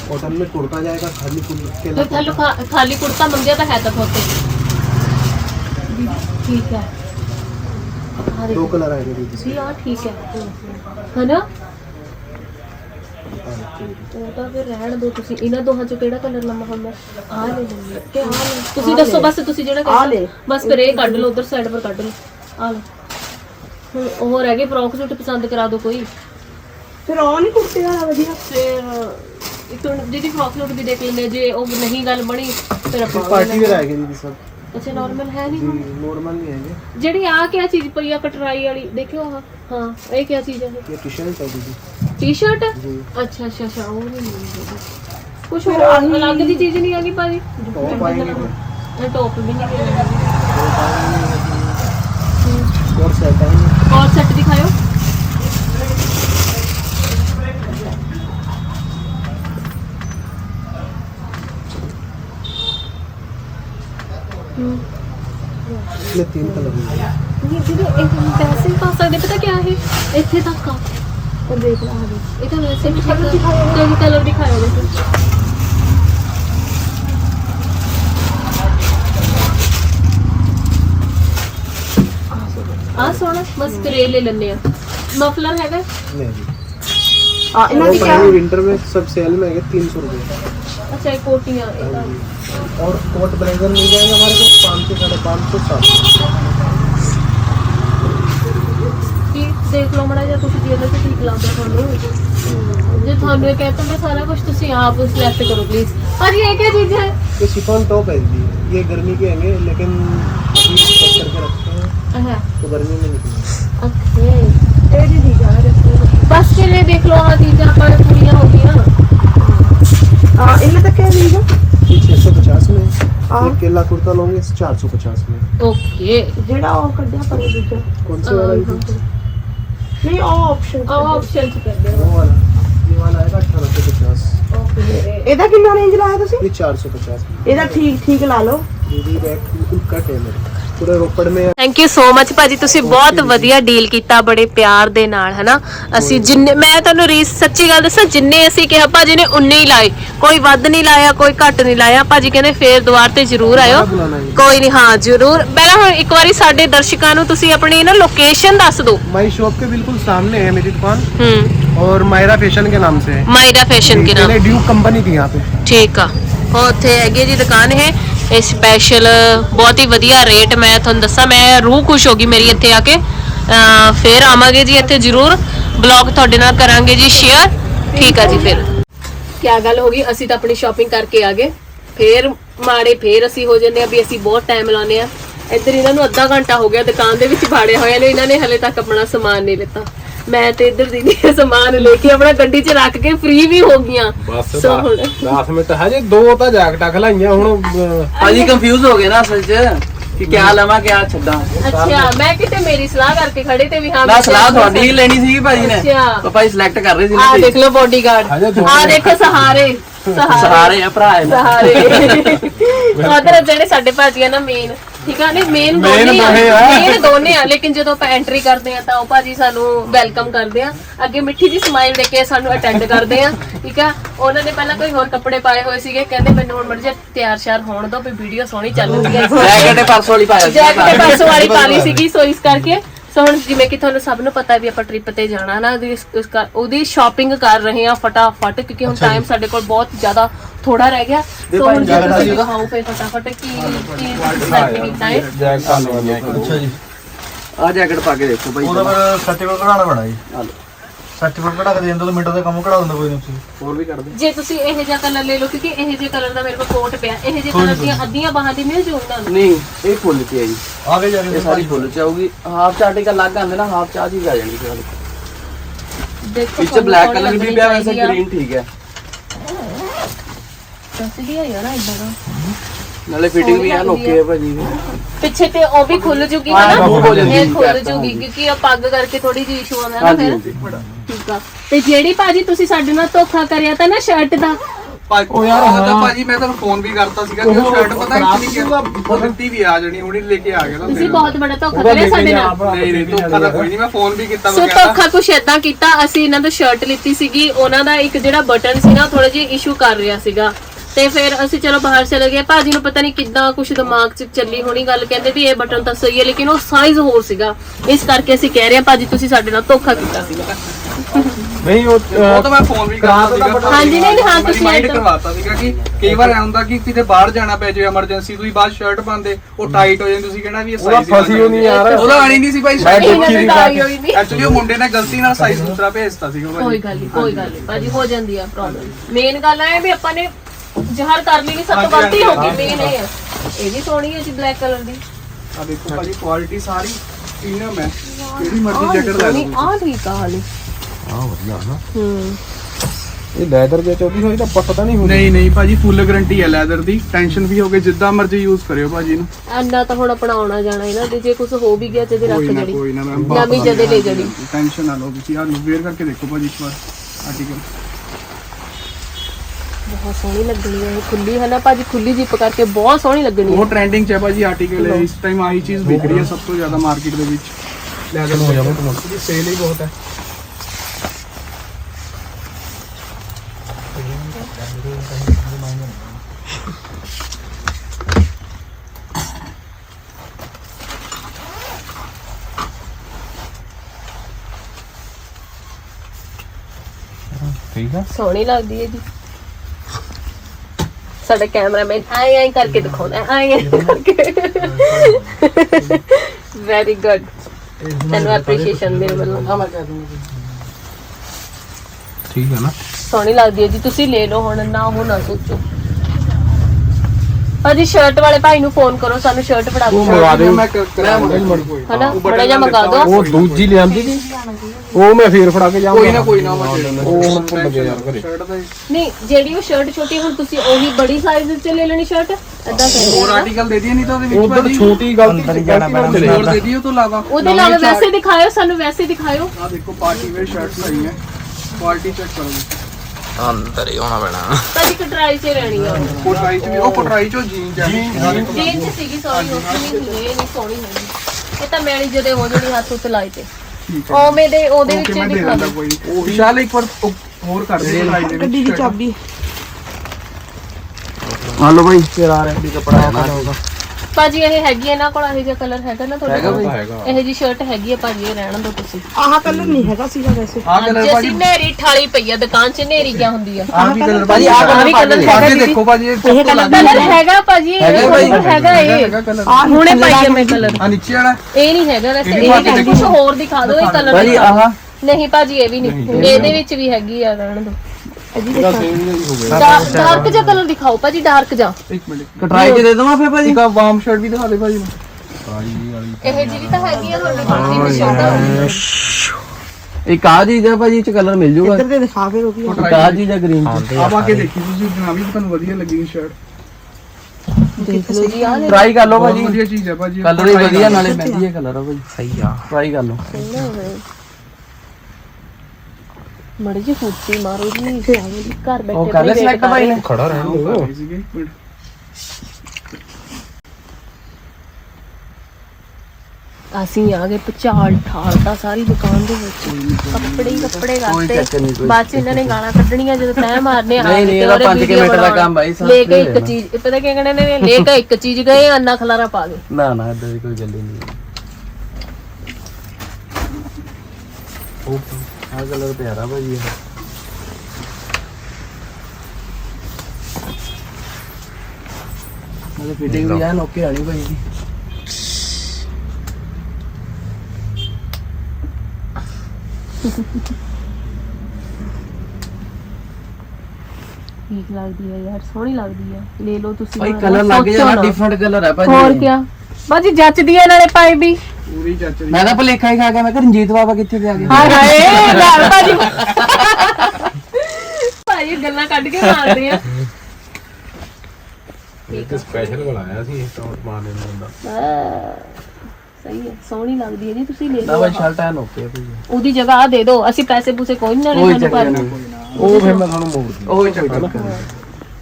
कॉटन में कुर्ता जाएगा खाली कुर्ते के ਫਿਰ ਥੱਲੋਂ ਖਾ- ਖਾਲੀ ਕੁੜਤਾ ਮੰਗਿਆ ਤਾਂ ਹੈ ਤਾਂ ਥੋਤੇ ਠੀਕ ਹੈ ਆ दो ਦੇਖੋ कलर आएंगे दीदी ਜੀ ਆ ਠੀਕ ਹੈ ਹਨਾ हाँ, ठीक है। ਉਹ ਤਾਂ ਫਿਰ ਰਹਿਣ ਦਿਓ ਤੁਸੀਂ। ਇਹਨਾਂ ਦੋਹਾਂ ਚੋਂ ਕਿਹੜਾ ਕਲਰ ਲੰਮਾ ਹੁੰਦਾ ਆਹ ਲੈ ਲੈਂਦੀ ਹਾਂ ਤੇ ਆਹ ਲੈ। ਤੁਸੀਂ ਦੱਸੋ ਬਸ ਤੁਸੀਂ ਜਿਹੜਾ ਆਹ ਲੈ। ਕਹਿੰਦੇ ਬਸ ਫਿਰ ਇਹ ਕੱਢ ਲਓ ਉਧਰ ਸਾਈਡ ਪਰ ਕੱਢ ਲਓ। ਆਹ ਲਓ ਹੁਣ ਉਹ ਰਹਿ ਗਏ ਫਰੋਕ ਸੂਟ ਪਸੰਦ ਕਰਾ ਦਿਓ ਕੋਈ। ਫਿਰ ਉਹ ਨਹੀਂ ਕੁੜਤੇ ਵਾਲਾ ਵਧੀਆ। ਫਿਰ ਇੱਕ ਮਿੰਟ ਦੀਦੀ ਫਰੋਕ ਸੂਟ ਵੀ ਦੇਖ ਲੈਂਦੇ ਹਾਂ, ਜੇ ਉਹ ਨਹੀਂ ਗੱਲ ਬਣੀ ਫਿਰ ਆਪਾਂ ਪਾਰਟੀ ਵੇਅਰ ਆ ਗਏ ਦੀਦੀ ਸਭ। ਅੱਛਾ ਨਾਰਮਲ ਹੈ ਨਹੀਂ ਹੁਣ? ਨੋਰਮਲ ਨਹੀਂ ਹੈਗੇ। ਜਿਹੜੀ ਆ ਕਿਆ ਚੀਜ਼ ਪਈ ਆ ਕਟਰਾਈ ਵਾਲੀ ਦੇਖਿਓ ਆ ਹਾਂ ਇਹ ਕਿਆ ਚੀਜ਼ ਹੈ ਇਹ? ਟੀ-ਸ਼ਰਟ ਹੈ ਜੀ। ਟੀ-ਸ਼ਰਟ ਜੀ। ਅੱਛਾ ਅੱਛਾ ਅੱਛਾ ਉਹ ਨਹੀਂ ਮਿਲਦੀ ਕੁਝ ਹੋਰ ਅਲੱਗ ਦੀ ਚੀਜ਼ ਨਹੀਂ ਆਗੀ ਭਾਜੀ? ਟੌਪ ਆਏਗੀ ਟੌਪ ਵੀ ਨਹੀਂ ਆਏਗੀ ਕੋਰਸ ਹੈ। ਤਾਂ इसमें तीन कलर मिलेंगे ਨਹੀਂ ਦੀਦੀ ਇਹ ਵੈਸੇ ਹੀ ਪਾ ਸਕਦੇ ਪਤਾ ਕਿਆ ਹੈ ਇੱਥੇ ਤੱਕ ਆ ਉਹ ਦੇਖ ਲਾ ਹਲੇ ਇਹ ਤਾਂ ਵੈਸੇ ਵੀ ਕਲਰ ਕੋਈ ਕਲਰ ਦਿਖਾਇਆ ਵੈਸੇ ਆ ਸੋਹਣਾ ਬਸ ਕਰੇ ਲੈ ਲੈਣੇ ਆ ਮਫਲਰ ਹੈਗਾ नहीं जी ਆ ਇਹਨਾਂ ਦੀ ਕਿਆ विंटर में सब सेल में है तीन सौ रुपये ਅੱਛਾ ਇਹ ਕੋਟੀਆਂ ਇਹ ਤਾਂ और कोट ब्लेजर मिल जाएगा हमारे पास पाँच सौ साढ़े पाँच सौ सात सौ ਕੀ ਦੇਖ ਲਓ ਮੜਾ ਜਾਂ ਤੁਸੀਂ ਜਿਹਦੇ ਤੇ ਠੀਕ ਲੱਗਦਾ ਤੁਹਾਨੂੰ ਜੇ ਤੁਹਾਨੂੰ ਇਹ ਕਹਿੰਦਾ ਮੈਂ ਸਾਰਾ ਕੁਝ ਤੁਸੀਂ ਆਪ ਸਿਲੈਕਟ ਕਰੋ ਪਲੀਜ਼ ਪਰ ਇਹ ਕੀ ਚੀਜ਼ ਹੈ ये शिफॉन टॉप है जी ये गर्मी के हैंगे लेकिन अभी पैक करके रखते हैं ਆਹ तो गर्मी में निकलेंगे ਓਕੇ ਇਹ ਜੀ ਠੀਕ ਆ ਰੱਖੋ ਬਸ ਫਿਰ ਇਹ ਦੇਖ ਲਓ ਆ ਚੀਜ਼ਾਂ ਆਪਾਂ ਕੁੜੀਆਂ ਹੋ ਗਈਆਂ ਆ ਇਹਨਾਂ ਤੱਕ ਹੈ ਵੀਗਾ ये छः सौ पचास में हाँ। ये केला कुर्ता लोगे चार सौ पचास में ਓਕੇ ਜਿਹੜਾ ਉਹ ਕੱਢਿਆ ਪਰੇ ਦੂਜਾ कौन सा वाला है जी? ਨਹੀਂ ਉਹ ਆਪਸ਼ਨ ਆ ਆਪਸ਼ਨ ਚ ਕਰਦੇ वो वाला ये वाला आएगा अठारह सौ पचास ਓਕੇ ਇਹਦਾ ਕਿੰਨਾ ਰੇਂਜ ਲਾਇਆ ਤੁਸੀਂ ये चार सौ पचास में ਇਹਦਾ ਠੀਕ ਠੀਕ ਲਾ ਲਓ ये भी बैग बिल्कुल कट है मेरे पूरे रोपड़ में ਥੈਂਕ ਯੂ ਸੋ ਮਚ ਭਾਜੀ ਤੁਸੀਂ ਬਹੁਤ ਵਧੀਆ ਡੀਲ ਕੀਤਾ ਬੜੇ ਪਿਆਰ ਦੇ ਨਾਲ ਹਨਾ ਅਸੀਂ ਜਿੰਨੇ ਮੈਂ ਤੁਹਾਨੂੰ ਰੀਸ ਸੱਚੀ ਗੱਲ ਦੱਸਾਂ ਜਿੰਨੇ ਅਸੀਂ ਕਿਹਾ ਭਾਜੀ ਨੇ ਉਨੇ ਹੀ ਲਾਏ ਕੋਈ ਵੱਧ ਨਹੀਂ ਲਾਇਆ ਕੋਈ ਘੱਟ ਨਹੀਂ ਲਾਇਆ ਭਾਜੀ ਕਹਿੰਦੇ ਫੇਰ ਦੁਆਰ ਤੇ ਜ਼ਰੂਰ ਆਇਓ ਕੋਈ ਨਹੀਂ ਹਾਂ ਜ਼ਰੂਰ ਪਹਿਲਾਂ ਹੁਣ ਇੱਕ ਵਾਰੀ ਸਾਡੇ ਦਰਸ਼ਕਾਂ ਨੂੰ ਤੁਸੀਂ ਆਪਣੀ ਨਾ ਲੋਕੇਸ਼ਨ ਦੱਸ ਦਿਓ माई शॉप के बिल्कुल सामने है मेरी दुकान ਹੂੰ और मायरा फैशन के नाम से है ਮਾਇਰਾ ਫੈਸ਼ਨ ਕੇ ਨਾਮ पहले ड्यूक कंपनी थी यहाँ पे ਠੀਕ ਆ ਉਹ ਉੱਥੇ ਹੈਗੀ ਜੀ ਦੁਕਾਨ ਇਹ ਇਹ ਸਪੈਸ਼ਲ ਬਹੁਤ ਹੀ ਵਧੀਆ ਰੇਟ ਮੈਂ ਤੁਹਾਨੂੰ ਦੱਸਾਂ, ਮੈਂ ਰੂਹ ਖੁਸ਼ ਹੋ ਗਈ ਮੇਰੀ ਇੱਥੇ ਆ ਕੇ। ਫੇਰ ਆਵਾਂਗੇ ਜੀ ਇੱਥੇ ਜ਼ਰੂਰ। ਬਲੌਗ ਤੁਹਾਡੇ ਨਾਲ ਕਰਾਂਗੇ ਜੀ ਸ਼ੇਅਰ ਠੀਕ ਆ ਜੀ, ਫਿਰ। ਕੀ ਗੱਲ ਹੋ ਗਈ? ਅਸੀਂ ਤਾਂ ਆਪਣੀ ਸ਼ਾਪਿੰਗ ਕਰਕੇ ਆ ਗਏ। ਫੇਰ ਮਾੜੇ, ਫੇਰ ਅਸੀਂ ਹੋ ਜਾਂਦੇ ਆ ਵੀ ਅਸੀਂ ਬਹੁਤ ਟਾਈਮ ਲਾਉਂਦੇ ਆ। ਇੱਧਰ ਇਹਨਾਂ ਨੂੰ ਅੱਧਾ ਘੰਟਾ ਹੋ ਗਿਆ ਦੁਕਾਨ ਦੇ ਵਿੱਚ ਬਾੜੇ ਹੋਇਆ ਨੇ, ਇਹਨਾਂ ਨੇ ਹਲੇ ਤੱਕ ਆਪਣਾ ਸਮਾਨ ਨਹੀਂ ਲਿੱਤਾ। ਮੈਂ ਤੇ ਇੱਧਰ ਦੀਦੀ ਨੇ ਸਮਾਨ ਲੈ ਕੇ ਆਪਣਾ ਗੱਡੀ 'ਚ ਰੱਖ ਕੇ ਫ੍ਰੀ ਵੀ ਹੋ ਗਈਆਂ। ਬਸ ਸੋ ਹੁਣ 10 ਮਿੰਟ ਹਜੇ ਦੋ ਤਾਂ ਜੈਕਟਾਂ ਖਲਾਈਆਂ ਹੁਣ ਅਹ, ਭਾਜੀ ਕੰਫਿਊਜ਼ ਹੋ ਗਏ ਨਾ ਅਸਲ 'ਚ ਕਿ ਕਿਆ ਲਵਾਂ ਕਿਆ ਛੱਡਾਂ। ਅੱਛਾ ਮੈਂ ਕਿਤੇ ਮੇਰੀ ਸਲਾਹ ਕਰਕੇ ਖੜੇ ਤੇ ਵੀ ਹਾਂ ਨਾ ਮੈਂ ਸਲਾਹ ਤੁਹਾਡੀ ਹੀ ਲੈਣੀ ਸੀਗੀ ਭਾਜੀ ਨੇ। ਅੱਛਾ। ਤਾਂ ਭਾਈ ਸਿਲੈਕਟ ਕਰ ਰਹੇ ਸੀ ਆ ਦੇਖ ਲਓ ਬਾਡੀਗਾਰਡ ਦੋ ਆ ਦੇਖੋ ਸਹਾਰੇ ਸਹਾਰੇ। ਸਹਾਰੇ ਆ ਭਰਾ ਹੈ ਸਹਾਰੇ। ਉਧਰ ਜਿਹੜੇ ਸਾਡੇ ਭਾਜੀ ਆ ਨਾ ਮੇਨ ਠੀਕ ਆ ਨਹੀਂ ਮੇਨ ਦੋਨੇ ਦੋਹੇ ਆ। ਮੇਨ ਦੋਨੇ ਆ ਲੇਕਿਨ ਜਦੋਂ ਆਪਾਂ ਐਂਟਰੀ ਕਰਦੇ ਆ ਤਾਂ ਉਹ ਭਾਜੀ ਸਾਨੂੰ ਵੈਲਕਮ ਕਰਦੇ ਆ। ਅੱਗੇ ਮਿੱਠੀ ਜੀ ਸਮਾਈਲ ਦੇ ਕੇ ਸਾਨੂੰ ਅਟੈਂਡ ਕਰਦੇ ਆ ਠੀਕ ਆ? ਉਹਨਾਂ ਨੇ ਪਹਿਲਾਂ ਕੋਈ ਹੋਰ ਕੱਪੜੇ ਪਾਏ ਹੋਏ ਸੀਗੇ ਕਹਿੰਦੇ ਮੈਨੂੰ ਹੁਣ ਮਰਜੇ ਤਿਆਰ ਸ਼ਿਆਰ ਹੋਣ ਦੋ ਵੀ ਵੀਡੀਓ ਸੋਹਣੀ ਚੱਲ ਰਹੀ ਹੈ ਜੈਕਟ ਤੇ ਪਰਸੋਂ ਵਾਲੀ ਪਾਇਆ ਸੀ। ਜੈਕਟ ਪਰਸੋਂ ਵਾਲੀ ਪਾ ਲਈ ਸੀਗੀ ਸੋ ਇਸ ਕਰਕੇ ਸੋ ਹੁਣ ਜਿਵੇਂ ਕਿ ਤੁਹਾਨੂੰ ਸਭ ਨੂੰ ਪਤਾ ਵੀ ਆਪਾਂ ਟ੍ਰਿਪ ਤੇ ਜਾਣਾ ਨਾ ਉਹਦੀ ਇਸ ਕਰ- ਉਹਦੀ ਸ਼ਾਪਿੰਗ ਕਰ ਰਹੇ ਆ ਫਟਾਫਟ ਕਿਉਂਕਿ ਹੁਣ ਟਾਈਮ ਸਾਡੇ ਕੋਲ ਬਹੁਤ ਜ਼ਿਆਦਾ ਥੋੜਾ ਰਹਿ ਗਿਆ। ਸੋ ਹੁਣ ਜੇ ਤੁਸੀਂ ਦਿਖਾਓ ਫੇ ਫਟਾਫਟ ਕੀ ਕੀ ਸੈੱਟ ਕੀਤਾ ਹੈ? ਜੈਕਟਾਂ। ਆ ਜੈਕਟ ਪਾ ਕੇ ਦੇਖੋ ਭਾਈ ਉਹਦਾ ਫਿਰ ਸਰਟੀਫਿਕੇਟ ਕਢਾਉਣਾ ਪੈਣਾ ਜੀ। ਸਰਟੀਫਿਕੇਟ ਕਢਾ ਕੇ ਦੇ ਦਿੰਦੇ ਤਾਂ ਮਿੰਟਾਂ ਦੇ ਕੰਮ ਕਢਾ ਦਿੰਦਾ ਕੋਈ ਨਹੀਂ ਤੁਸੀਂ। ਹੋਰ ਵੀ ਕਰ ਦੇ ਜੇ ਤੁਸੀਂ ਇਹ ਜਿਹਾ ਕਲਰ ਲੈ ਲਓ ਕਿਉਂਕਿ ਇਹ ਜਿਹੇ ਕਲਰ ਦਾ ਮੇਰੇ ਕੋਲ ਕੋਟ ਪਿਆ ਇਹ ਜਿਹੇ ਕਲਰ ਦੀਆਂ ਅੱਧੀਆਂ ਬਾਹਾਂ ਦੀ ਮਿਲ ਜੂ ਉਹਨਾਂ ਨੂੰ? ਨਹੀਂ ਇਹ ਫੁੱਲ ਚ ਹੈ ਜੀ। ਆਗੇ ਜਾ ਕੇ ਇਹ ਸਾਰੀ ਫੁੱਲ ਚ ਆਊਗੀ। ਹਾਫ ਚ ਆਰਟੀਕਲ ਲੱਗ ਆਂਦੇ ਨਾ ਹਾਫ ਚ ਆ ਚੀਜ਼ ਆ ਜਾਣੀ ਫਿਰ। ਦੇਖੋ ਪਿੱਛੇ ਬਲੈਕ ਕਲਰ ਵੀ ਪਿਆ ਵੈਸੇ ਗ੍ਰੀਨ ਠੀਕ ਹੈ। ਦੱਸਦੀ ਆ ਯਾਰ ਇਦਾਂ ਦਾ। ਨਾਲੇ ਫਿਟਿੰਗ ਵੀ ਆ ਓਕੇ ਹੈ ਭਾਜੀ ਪਿੱਛੇ ਤੇ ਉਹ ਵੀ ਖੁੱਲ ਜੂਗੀ ਹਾਂ, ਜਾਂਦੀ ਇਹ ਖੁੱਲ ਤਾਂ ਜੂਗੀ। ਕਿਉਂਕਿ ਉਹ ਪੱਗ ਕਰਕੇ ਥੋੜੀ ਜਿਹੀ ਇਸ਼ੂ ਆਉਂਦਾ ਨਾ ਹਾਂਜੀ ਫਿਰ। ਹਾਂਜੀ। ਠੀਕ ਆ। ਤੇ ਜਿਹੜੀ ਭਾਜੀ ਤੁਸੀਂ ਸਾਡੇ ਨਾਲ ਧੋਖਾ ਕਰਿਆ ਤਾਂ ਨਾ ਸ਼ਰਟ ਦਾ? ਉਹ ਯਾਰ ਹਾਂ। ਭਾਜੀ ਮੈਂ ਤੁਹਾਨੂੰ ਫੋਨ ਵੀ ਕਰਤਾ ਸੀਗਾ ਕਿ ਉਹ ਸ਼ਰਟ ਪਤਾ ਨਹੀਂ ਕਿੰਨੀ ਕਿ ਉਹ ਦਿੱਤੀ ਵੀ ਆ ਜਾਣੀ ਹੁਣੀ ਲੈ ਕੇ ਆ ਗਿਆ ਨਾ ਤੁਸੀਂ ਬਹੁਤ ਬੜਾ ਧੋਖਾ ਕਰਿਆ ਸਾਡੇ ਨਾਲ। ਨਹੀਂ ਨਹੀਂ ਧੋਖਾ ਤਾਂ ਕੋਈ ਨਹੀਂ ਮੈਂ ਫੋਨ ਵੀ ਕੀਤਾ ਸੋ ਮੈਂ ਧੋਖਾ ਕੁਛ ਏਦਾਂ ਕੀਤਾ ਅਸੀਂ ਇਹਨਾਂ ਤੋਂ ਸ਼ਰਟ ਲਿੱਤੀ ਸੀਗੀ ਉਹਨਾਂ ਦਾ ਇੱਕ ਜਿਹੜਾ ਬਟਨ ਸੀ ਨਾ ਥੋੜਾ ਜਿਹਾ ਇਸ਼ੂ ਕਰ ਰਿਹਾ ਸੀਗਾ। ਤੇ ਫਿਰ ਅਸੀਂ ਚਲੋ ਬਾਹਰ ਚਲੇ ਗਏ। ਭਾਜੀ ਨੂੰ ਪਤਾ ਨਹੀਂ ਕਿੱਦਾਂ ਕੁਛ ਦਿਮਾਗ 'ਚ ਚੱਲੀ ਹੋਣੀ ਗੱਲ ਕਹਿੰਦੇ ਵੀ ਇਹ ਬਟਨ ਤਾਂ ਸਹੀ ਹੈ ਲੇਕਿਨ ਉਹ ਸਾਈਜ਼ ਹੋਰ ਸੀਗਾ। ਇਸ ਕਰਕੇ ਅਸੀਂ ਕਹਿ ਰਹੇ ਹਾਂ ਭਾਜੀ ਤੁਸੀਂ ਸਾਡੇ ਨਾਲ ਧੋਖਾ ਕੀਤਾ ਸੀਗਾ। ਨਹੀਂ ਉਹ ਉਹ ਤਾਂ ਮੈਂ ਫੋਨ ਵੀ ਕਰਤਾ ਸੀਗਾ। ਹਾਂਜੀ, ਨਹੀਂ, ਨਹੀਂ, ਹਾਂ, ਤੁਸੀਂ ਮਾਈਂਡ ਕਰਵਾਤਾ ਸੀਗਾ ਕਿ ਕਈ ਵਾਰ ਐ ਹੁੰਦਾ ਕਿ ਕਿਤੇ ਬਾਹਰ ਜਾਣਾ ਪੈ ਜਾਵੇ ਐਮਰਜੈਂਸੀ ਤੁਸੀਂ ਬਾਅਦ ਸ਼ਰਟ ਪਾਉਂਦੇ ਉਹ ਟਾਈਟ ਹੋ ਜਾਂਦੀ ਤੁਸੀਂ ਕਹਿਣਾ ਵੀ ਇਹ ਉਹਦਾ ਸਾਈਜ਼ ਫਸੀ ਉਹ ਨਹੀਂ ਯਾਰ। ਉਹਦਾ ਆਣੀ ਨਹੀਂ ਸੀ ਭਾਈ ਮੈਂ ਦੇਖੀ ਨਹੀਂ ਐਕਚੁਅਲੀ ਉਹ ਮੁੰਡੇ ਨੇ ਗਲਤੀ ਨਾਲ ਸਾਈਜ਼ ਦੂਸਰਾ ਭੇਜਤਾ ਸੀਗਾ ਕੋਈ ਗੱਲ ਨਹੀਂ ਕੋਈ ਗੱਲ ਨਹੀਂ ਭਾਜੀ ਹੋ ਜਾਂਦੀ ਆ ਪ੍ਰੋਬਲਮ ਮੇਨ ਗੱਲ ਹੈ ਵੀ ਆਪਾਂ ਨੇ ਜ਼ਹਰ ਕਰ ਲਈ ਨਹੀਂ ਸਭ ਤੋਂ ਗਲਤੀ ਹੋ ਗਈ ਮੇਨ ਇਹ। ਹੈ ਇਹ ਵੀ ਸੋਹਣੀ ਹੈ ਜੀ ਬਲੈਕ ਕਲਰ ਦੀ। ਆ ਦੇਖੋ ਭਾਜੀ ਕੁਆਲਿਟੀ ਸਾਰੀ ਪ੍ਰੀਮੀਅਮ ਹੈ। ਜਿਹੜੀ ਮਰਜ਼ੀ ਜੈਕਟ ਲੈ ਨਹੀਂ ਲਓ ਆ ਠੀਕ ਆ ਹਾਲੇ ਹਾਂ ਵਧੀਆ ਨਾ। ਹੂੰ। ਇਹ ਲੈਦਰ ਦੇ ਚੋਦੀ ਹੋਈ ਤਾਂ ਪੱਟਦਾ ਨਹੀਂ ਹੁੰਦੀ ਨਹੀਂ ਨਹੀਂ ਭਾਜੀ ਫੁੱਲ ਗਾਰੰਟੀ ਹੈ ਲੈਦਰ ਦੀ। ਟੈਨਸ਼ਨ ਵੀ ਹੋਗੇ ਜਿੱਦਾਂ ਮਰਜ਼ੀ ਯੂਜ਼ ਕਰਿਓ ਭਾਜੀ ਨੂੰ ਅੰਨਾ ਤਾਂ ਹੁਣ ਆਪਣਾ ਆਉਣਾ ਜਾਣਾ ਇਹਨਾਂ ਦੇ ਜੇ ਕੁਝ ਹੋ ਵੀ ਗਿਆ ਤੇ ਰੱਖ ਨਾ ਜੜੀ ਕੋਈ ਨਾ ਮੈਂ ਨਵੀਂ ਜਦੇ ਲੈ ਜੜੀ ਟੈਨਸ਼ਨ ਨਾ ਲਓ ਤੁਸੀਂ। ਆ ਵੇਅਰ ਕਰਕੇ ਦੇਖੋ ਭਾਜੀ ਇੱਕ ਵਾਰ। ਆਰਟੀਕਲ ਬਹੁਤ ਸੋਹਣੀ ਲੱਗਣੀ ਹੈ ਇਹ ਖੁੱਲੀ ਹੈ ਨਾ ਭਾਜੀ ਖੁੱਲੀ ਜਿੱਪ ਕਰਕੇ ਬਹੁਤ ਸੋਹਣੀ ਲੱਗਣੀ ਹੈ। ਉਹ ਟ੍ਰੈਂਡਿੰਗ ਚ ਹੈ ਭਾਜੀ ਆਰਟੀਕਲ ਹੈ ਇਸ ਟਾਈਮ ਆਹੀ ਚੀਜ਼ ਵਿਕ ਰਹੀ ਹੈ ਸਭ ਤੋਂ ਜ਼ਿਆਦਾ ਮਾਰਕੀਟ ਦੇ ਵਿੱਚ। ਲੈ ਕੇ ਹੋ ਜਾਵੇ ਤੁਹਾਡੀ ਸੇਲ ਹੀ ਬਹੁਤ ਹੈ। ਠੀਕ ਆ। ਸੋਹਣੀ ਲੱਗਦੀ ਹੈ ਜੀ। ਸਾਡਾ ਕੈਮਰਾਮੈਨ ਆਏ ਆਏ ਕਰਕੇ ਦਿਖਾਉਂਦਾ ਆਏ ਆਏ ਕਰਕੇ। ਵੈਰੀ ਗੁੱਡ ਤੈਨੂੰ ਐਪਰੀਸ਼ੀਏਸ਼ਨ ਮੇਰੇ ਵੱਲੋਂ। ਠੀਕ ਆ ਨਾ? ਸੋਹਣੀ ਲੱਗਦੀ ਹੈ ਜੀ ਤੁਸੀਂ ਲੈ ਲਓ ਹੁਣ ਨਾ ਉਹ ਨਾ ਸੋਚੋ। ਭਾਜੀ ਸ਼ਰਟ ਵਾਲੇ ਭਾਈ ਨੂੰ ਫੋਨ ਕਰੋ ਸਾਨੂੰ ਸ਼ਰਟ ਫੜਾ ਦਿਓ। ਮੰਗਾ ਦੇ ਮੈਂ ਕੋਈ ਹਨਾ? ਬੜਾ ਜਿਹਾ ਮੰਗਾ ਦਿਓ। ਉਹ ਦੂਜੀ ਲਿਆਂਦੀ ਸੀ। ਉਹ ਮੈਂ ਫੇਰ ਫੜਾ ਕੇ ਜਾਊਂਗਾ ਕੋਈ ਨਾ ਕੋਈ ਨਾ ਉਹ ਹੁਣ ਭੁੱਲ ਗਿਆ ਯਾਰ ਘਰੇ। ਨਹੀਂ ਜਿਹੜੀ ਉਹ ਸ਼ਰਟ ਛੋਟੀ ਹੁਣ ਤੁਸੀਂ ਉਹੀ ਬੜੀ ਸਾਈਜ਼ ਚ ਲੈ ਲੈਣੀ ਸ਼ਰਟ ਏਦਾਂ ਹੋਰ ਕਹਿੰਦੇ ਆਰਟੀਕਲ ਦੇ ਦਿਆ ਨਹੀਂ ਤਾਂ ਉਹਦੇ ਵਿੱਚ ਭਾਜੀ ਛੋਟੀ ਗਲਤੀ ਗਲਤੀ ਨਾਲ ਚਲੇ ਹੋਰ ਦੇ ਦਿਓ ਉਹ ਤੋਂ ਇਲਾਵਾ। ਉਹਦੇ ਇਲਾਵਾ ਵੈਸੇ ਦਿਖਾਇਓ ਸਾਨੂੰ ਵੈਸੇ ਦਿਖਾਇਓ। ਆ ਦੇਖੋ ਪਾਰਟੀ ਵੇਅਰ ਸ਼ਰਟਸ ਆਈ ਹੈ। ਕੁਆਲਿਟੀ ਚੈੱਕ ਕਰੋ। ਅੰਦਰ ਹੀ ਹੋਣਾ ਪੈਣਾ। ਭਾਜੀ ਕਟਰਾਈ ਚ ਰਹਿਣੀ ਆ। ਉਹ। ਕੋਟਰਾਈ ਚ ਵੀ ਉਹ ਕੋਟਰਾਈ ਚੋਂ ਜੀਨ ਚ ਹੈ ਜੀਨ ਚ ਸੀਗੀ ਸੌਰੀ ਉਹ ਨਹੀਂ ਇਹ ਨਹੀਂ ਸੋਹਣੀ ਹੈਗੀ। ਇਹ ਤਾਂ ਮੈਣੀ ਜਦੇ ਹੋ ਜਣੀ ਹੱਥ ਉੱਤੇ ਲਾਈ ਤੇ। ਠੀਕ ਓਵੇਂ ਦੇ ਉਹਦੇ ਵਿੱਚ ਹੀ ਦਿਖਾ ਦਿੰਦਾ ਦਿਓ ਕੋਈ। ਨਹੀਂ ਵਿਸ਼ਾਲ ਇੱਕ ਵਾਰ ਉਹ ਹੋਰ ਕਰ ਦੇ ਟਰਾਈ ਦੇ ਗੱਡੀ ਦੀ ਵਿੱਚ ਚਾਬੀ। ਮੰਨ ਲਓ ਭਾਈ ਤੇਰਾ ਆ ਰਿਹਾ। ਵੀ ਕੱਪੜਾ ਹੈ ਨਾ। ਭਾਜੀ ਇਹ ਹੈਗੀ ਹੈ ਇਹਨਾਂ ਕੋਲ ਇਹੋ ਜਿਹਾ ਕਲਰ ਹੈਗਾ ਨਾ ਤੁਹਾਡੇ ਕੋਲ? ਹੈਗਾ। ਇਹੋ ਜੀ ਸ਼ਰਟ ਹੈਗੀ ਹੈ ਭਾਜੀ ਇਹ ਰਹਿਣ ਦਿਓ ਤੁਸੀਂ। ਆਹ ਕਲਰ ਨਹੀਂ ਹੈਗਾ ਸੀਗਾ ਵੈਸੇ। ਆ ਕਲਰ ਅੱਜ ਭਾਜੀ। ਅਸੀਂ ਨੇਰੀ ਠਾਲੀ ਪਈ ਆ ਦੁਕਾਨ 'ਚ ਨੇਰੀ ਕਿਆ ਹੁੰਦੀ ਆ? ਆ ਵੀ ਕਲਰ ਭਾਜੀ? ਆਹ ਵੀ ਕਲਰ colour ਪਾ ਹੈਗਾ ਕੇ ਦੀਦੀ। ਦੇਖੋ ਭਾਜੀ ਇਹ ਕਲਰ ਹੈਗਾ ਭਾਜੀ ਇਹ ਹੈਗਾ ਭਾਈ? ਹੈਗਾ ਇਹ। ਕਲਰ ਹੁਣੇ ਪਾਈ ਆ ਮੈਂ ਕਲਰ ਆ ਨੀਚੇ ਵਾਲਾ। ਇਹ ਨਹੀਂ ਹੈਗਾ ਵੈਸੇ ਇਹ ਵੀ ਕੁਝ ਦੇਖੋ। ਹੋਰ ਦਿਖਾ ਦਿਓ ਇਹ ਕਲਰ ਭਾਜੀ ਆਹ। ਨਹੀਂ ਭਾਜੀ ਇਹ ਵੀ ਨਹੀਂ। ਇਹਦੇ ਵਿੱਚ ਵੀ ਹੈਗੀ ਆ ਰਹਿਣ ਦਿਓ। ਇਹਦਾ ਸੇਮ ਜਿਹਾ ਹੀ ਹੋ ਗਿਆ। ਡਾਰਕ ਜਿਹਾ ਕਲਰ ਦਿਖਾਓ ਭਾਜੀ ਡਾਰਕ ਜਿਹਾ। ਇੱਕ ਮਿੰਟ ਕਟਰਾਈ ਚ ਦੇ ਦਵਾਂ ਫੇ ਭਾਜੀ? ਇੱਕ ਆ ਵਾਰਮ ਸ਼ਰਟ ਵੀ ਦਿਖਾ ਦੇ ਭਾਜੀ। ਇਹ ਜਿਹੜੀ ਤਾਂ ਹੈਗੀ ਆ ਤੁਹਾਡੇ ਕੋਲ ਦੀ ਸ਼ਰਟ ਇੱਕ ਆ ਚੀਜ਼ ਆ ਭਾਜੀ ਚ ਕਲਰ ਮਿਲ ਜੂਗਾ। ਇੱਧਰ ਦੇ ਦਿਖਾ ਫਿਰ ਉਹ ਵੀ। ਆ। ਇੱਕ ਆ ਚੀਜ਼ ਆ ਗ੍ਰੀਨ ਚ। ਆ ਪਾ ਕੇ ਦੇਖੀ ਤੁਸੀਂ ਵੀ ਤੁਹਾਨੂੰ ਵਧੀਆ ਲੱਗੀ ਸ਼ਰਟ ਦੇਖ ਲਓ ਜੀ ਆ ਟਰਾਈ ਕਰ ਲਓ ਬਹੁਤ ਭਾਜੀ। ਵਧੀਆ ਚੀਜ਼ ਹੈ ਭਾਜੀ। ਕਲਰ ਹੀ ਵਧੀਆ ਨਾਲੇ ਵਧੀਆ ਕਲਰ ਆ ਭਾਜੀ। ਸਹੀ ਆ। ਟਰਾਈ ਕਰ ਲਓ। ਮੜੀ ਜੀ ਫੁੱਟੀ ਮਾਰੋ ਜੀ ਘਰ ਬੈਠੇ ਉਹ ਕਰ ਲੈ select ਭਾਈ ਨੇ। ਖੜਾ ਰਹਿਣ ਦੋ। ਸੀਗੇ। ਅਸੀਂ ਆ ਗਏ ਪਚਾਲ ਠਾਲਤਾ ਸਾਰੀ ਦੁਕਾਨ ਦੇ ਵਿੱਚ। ਕੱਪੜੇ ਹੀ ਕੱਪੜੇ ਕਰਤੇ। ਬਾਅਦ ਚ ਇਹਨਾਂ ਨੇ ਗਾਲਾਂ ਕੱਢਣੀਆਂ ਜਦੋਂ ਤੈਅ ਮਾਰਨੇ ਆ ਨਹੀਂ, ਨਹੀਂ, ਤੇ ਇਹਦਾ ਉਹਦੇ ਪੰਜ ਕੁ video ਮਿੰਟ ਦਾ। ਕੰਮ ਬਾਈ, ਸਭ ਲੈ ਕੇ ਤੇ ਇੱਕ ਚੀਜ਼ ਪਤਾ ਕੀ ਕਹਿੰਦੇ ਨੇ ਲੈ ਕੇ ਇੱਕ ਚੀਜ਼ ਗਏ ਅੰਨਾ ਖਲਾਰਾ ਪਾ ਗਏ। ਨਾ ਨਾ ਇਦਾਂ ਦੀ ਕੋਈ ਗੱਲ ਨਹੀਂ ਆ ਕਲਰ ਪਿਆਰਾ ਭਾਜੀ ਇਹ। ਮਤਲਬ ਫਿਟਿੰਗ ਵੀ ਆ ਨੋਕੇ ਆਣੀ ਭਾਈ ਦੀ। ਠੀਕ ਲੱਗਦੀ ਹੈ ਯਾਰ ਸੋਹਣੀ ਲੱਗਦੀ ਹੈ। ਲੈ ਲਓ ਤੁਸੀਂ ਭਾਈ ਕਲਰ ਲੱਗ ਜਾਣਾ ਨਾ। ਡਿਫਰੈਂਟ ਕਲਰ ਹੈ ਭਾਜੀ। ਹੋਰ ਕੀ ਬਾਜੀ ਜੱਚਦੀ ਹੈ ਨਾਲੇ ਪਾਈ ਵੀ। ਪੂਰੀ ਚੱਚ ਰਹੀ ਮੈਂ ਤਾਂ ਭਲੇਖਾ ਹੀ ਖਾ ਗਿਆ ਮੈਂ ਕਿ ਰਣਜੀਤ ਬਾਬਾ ਕਿੱਥੇ ਗਿਆ ਗਿਆ? ਹਾਏ ਹਾਏ ਲੈ ਭਾਜੀ। ਭਾਜੀ ਗੱਲਾਂ ਕੱਢ ਕੇ ਮਾਰਦੇ ਆ ਇੱਕ ਸਪੈਸ਼ਲ ਬਣਾਇਆ ਸੀ ਇਹ ਟੌਟ ਮਾਰਨੇ ਨੂੰ ਬੰਦਾ। ਹਾਂ, ਸਹੀ ਹੈ ਸੋਹਣੀ ਲੱਗਦੀ ਹੈ ਜੀ ਤੁਸੀਂ ਲੈ ਨਾ ਲਓ ਭਾਈ ਸ਼ਰਟ ਐਨ ਓਕੇ ਉਹਦੀ ਜਗ੍ਹਾ ਆ ਦੇ ਦਿਓ ਅਸੀਂ ਪੈਸੇ ਪੂਸੇ ਕੋਈ ਨਹੀਂ ਕੋਈ ਲੈਣੇ ਤੁਹਾਨੂੰ ਉਹ ਫਿਰ ਮੈਂ ਤੁਹਾਨੂੰ ਮੋੜ ਦੂੰ ਉਹ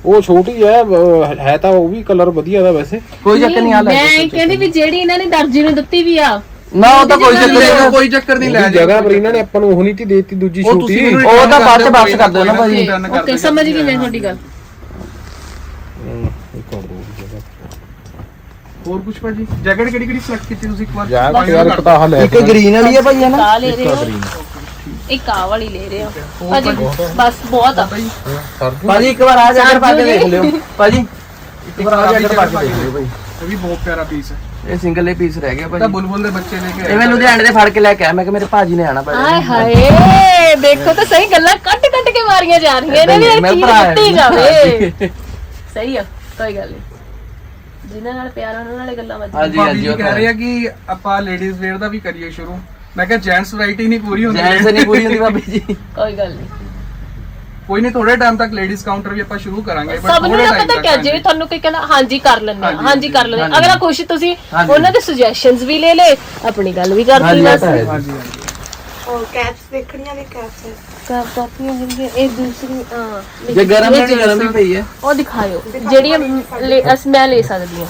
ਉਹ ਛੋਟੀ ਹੈ ਅਹ ਹੈ ਤਾਂ ਉਹ ਵੀ ਕਲਰ ਵਧੀਆ ਦਾ ਵੈਸੇ। ਕੋਈ ਚੱਕਰ ਨਹੀਂ ਆ ਲੈ ਮੈਂ ਇਹ ਕਹਿੰਦੀ ਵੀ ਜਿਹੜੀ ਇਹਨਾਂ ਨੇ ਦਰਜੀ ਨੂੰ ਦਿੱਤੀ ਵੀ ਆ। ਨਾ ਉਹ ਤਾਂ ਕੋਈ ਚੱਕਰ ਨਹੀਂ ਜਾਓ, ਕੋਈ ਚੱਕਰ ਨਹੀਂ ਲੈ ਉਹਦੀ ਜਗ੍ਹਾ ਪਰ ਇਹਨਾਂ ਨੇ ਆਪਾਂ ਨੂੰ ਉਹ ਨਹੀਂ ਤੀ ਦੇਤੀ ਦੂਜੀ ਉਹ ਛੋਟੀ। ਤੁਸੀਂ ਮੈਨੂੰ ਉਹ ਤਾਂ ਬਾਅਦ ਚ ਦਿਓ, ਕਰ ਦਿਓ ਨਾ ਭਾਜੀ। ਓਕੇ। ਸਮਝ ਗਈ ਮੈਂ ਤੁਹਾਡੀ ਗੱਲ। ਹਮ, ਇੱਕ ਹੋਰ ਦੋ ਜਗ੍ਹਾ। ਹੋਰ ਕੁਝ ਭਾਜੀ? ਜੈਕਟ ਕਿਹੜੀ ਕਿਹੜੀ ਸਿਲੈਕਟ ਕੀਤੀ ਤੁਸੀਂ ਇੱਕ ਵਾਰ? ਯਾਰ ਯਾਰ ਇੱਕ ਤਾਂ ਆਹ ਲੈ ਇੱਕ ਗ੍ਰੀਨ ਵਾਲੀ ਆ ਭਾਈ ਹੈ ਨਾ? ਕਾ ਲੈ ਰਹੇ ਹੋ ਇੱਕ ਆ ਵਾਲੀ ਲੈ ਰਹੇ ਹੋ। ਭਾਜੀ ਬਸ ਬਹੁਤ ਆ। ਭਾਜੀ ਇੱਕ ਵਾਰ ਆ ਜੈਕਟ ਪਾ ਕੇ ਦੇਖ ਲਿਓ। ਭਾਜੀ ਇੱਕ ਵਾਰ ਆ ਜੈਕਟ ਪਾ ਕੇ ਦੇਖ ਲਿਓ ਭਾਈ ਇਹ ਵੀ ਬਹੁਤ ਪਿਆਰਾ ਪੀਸ ਹੈ। ਇਹ ਸਿੰਗਲ ਹੀ ਪੀਸ ਰਹਿ ਗਿਆ ਤਾਂ ਭਾਜੀ। ਬੁਲਬੁਲ ਦੇ ਬੱਚੇ ਲੈ ਕੇ ਇਹ ਮੈਂ ਲੁਧਿਆਣੇ ਦੇ ਫੜ ਕੇ ਲੈ ਕੇ ਆਇਆ। ਮੈਂ ਕਿ ਮੇਰੇ ਭਾਜੀ ਨੇ ਆਣਾ ਆਏ ਹਾਏ ਦੇਖੋ ਤਾਂ ਸਹੀ ਗੱਲਾਂ ਕੱਟ ਕੱਟ ਕੇ ਮਾਰੀਆਂ ਜਾ ਰਹੀਆਂ ਨੇ। ਵੀ ਇਹ ਮੈਂ ਚੀਜ਼ ਭਰਾ ਹੈ। ਦਿੱਤੀ ਜਾਵੇ ਸਹੀ ਆ ਕੋਈ ਗੱਲ ਨਹੀਂ। ਜਿਨ੍ਹਾਂ ਨਾਲ ਪਿਆਰ ਉਹਨਾਂ ਨਾਲੇ ਗੱਲਾਂ ਵੱਜਦੀਆਂ ਹਾਂਜੀ ਹਾਂਜੀ ਜੀ ਉਹ ਕਹਿ ਰਹੇ ਆ ਕਿ ਆਪਾਂ ਲੇਡੀਜ਼ ਵੇਅਰ ਦਾ ਵੀ ਕਰੀਏ ਸ਼ੁਰੂ। ਮੈਂ ਕਿਹਾ ਜੈਂਟਸ ਵੈਰਾਈਟੀ ਨਹੀਂ ਪੂਰੀ ਹੁੰਦੀ। ਜੈਂਟਸ ਨਹੀਂ ਪੂਰੀ ਹੁੰਦੀ ਭਾਬੀ ਜੀ। ਕੋਈ ਗੱਲ ਨਹੀਂ। ਕੋਈ ਨਹੀਂ ਥੋੜੇ ਟਾਈਮ ਤੱਕ ਲੇਡੀਜ਼ ਕਾਊਂਟਰ ਵੀ ਆਪਾਂ ਸ਼ੁਰੂ ਕਰਾਂਗੇ ਸਭ ਨੂੰ ਥੋੜੇ ਨਾ ਪਤਾ ਕਿਆ ਜਿਵੇਂ ਤੁਹਾਨੂੰ ਕੋਈ ਕਹਿੰਦਾ ਹਾਂਜੀ ਕਰ ਲੈਂਦੇ ਆ ਹਾਂਜੀ ਕਰ ਲੈਂਦੇ ਆ। ਅਗਲਾ ਖੁਸ਼ ਤੁਸੀਂ। ਉਹਨਾਂ ਦੇ ਸੁਜੈਸ਼ਨਸ ਵੀ ਲੈ ਲੈ ਆਪਣੀ ਗੱਲ ਵੀ ਕਰਤੀ ਇਹ ਬਸ। ਤਾਂ ਹੈ ਜੀ। ਹਾਂਜੀ ਹਾਂਜੀ। ਉਹ ਕੈਪਸ ਦੇਖਣੀਆਂ ਨੇ ਕੈਪਸ ਕਾ ਕਾਪੀਆਂ ਜਿਹੜੀਆਂ ਇਹ ਦੂਸਰੀ ਹਾਂ। ਜੇ ਗਰਮ ਨਹੀਂ ਗਰਮ ਹੀ ਪਈ ਹੈ। ਉਹ ਦਿਖਾਇਓ ਅਸ ਮੈਂ ਲੈ ਸਕਦੀ ਹਾਂ।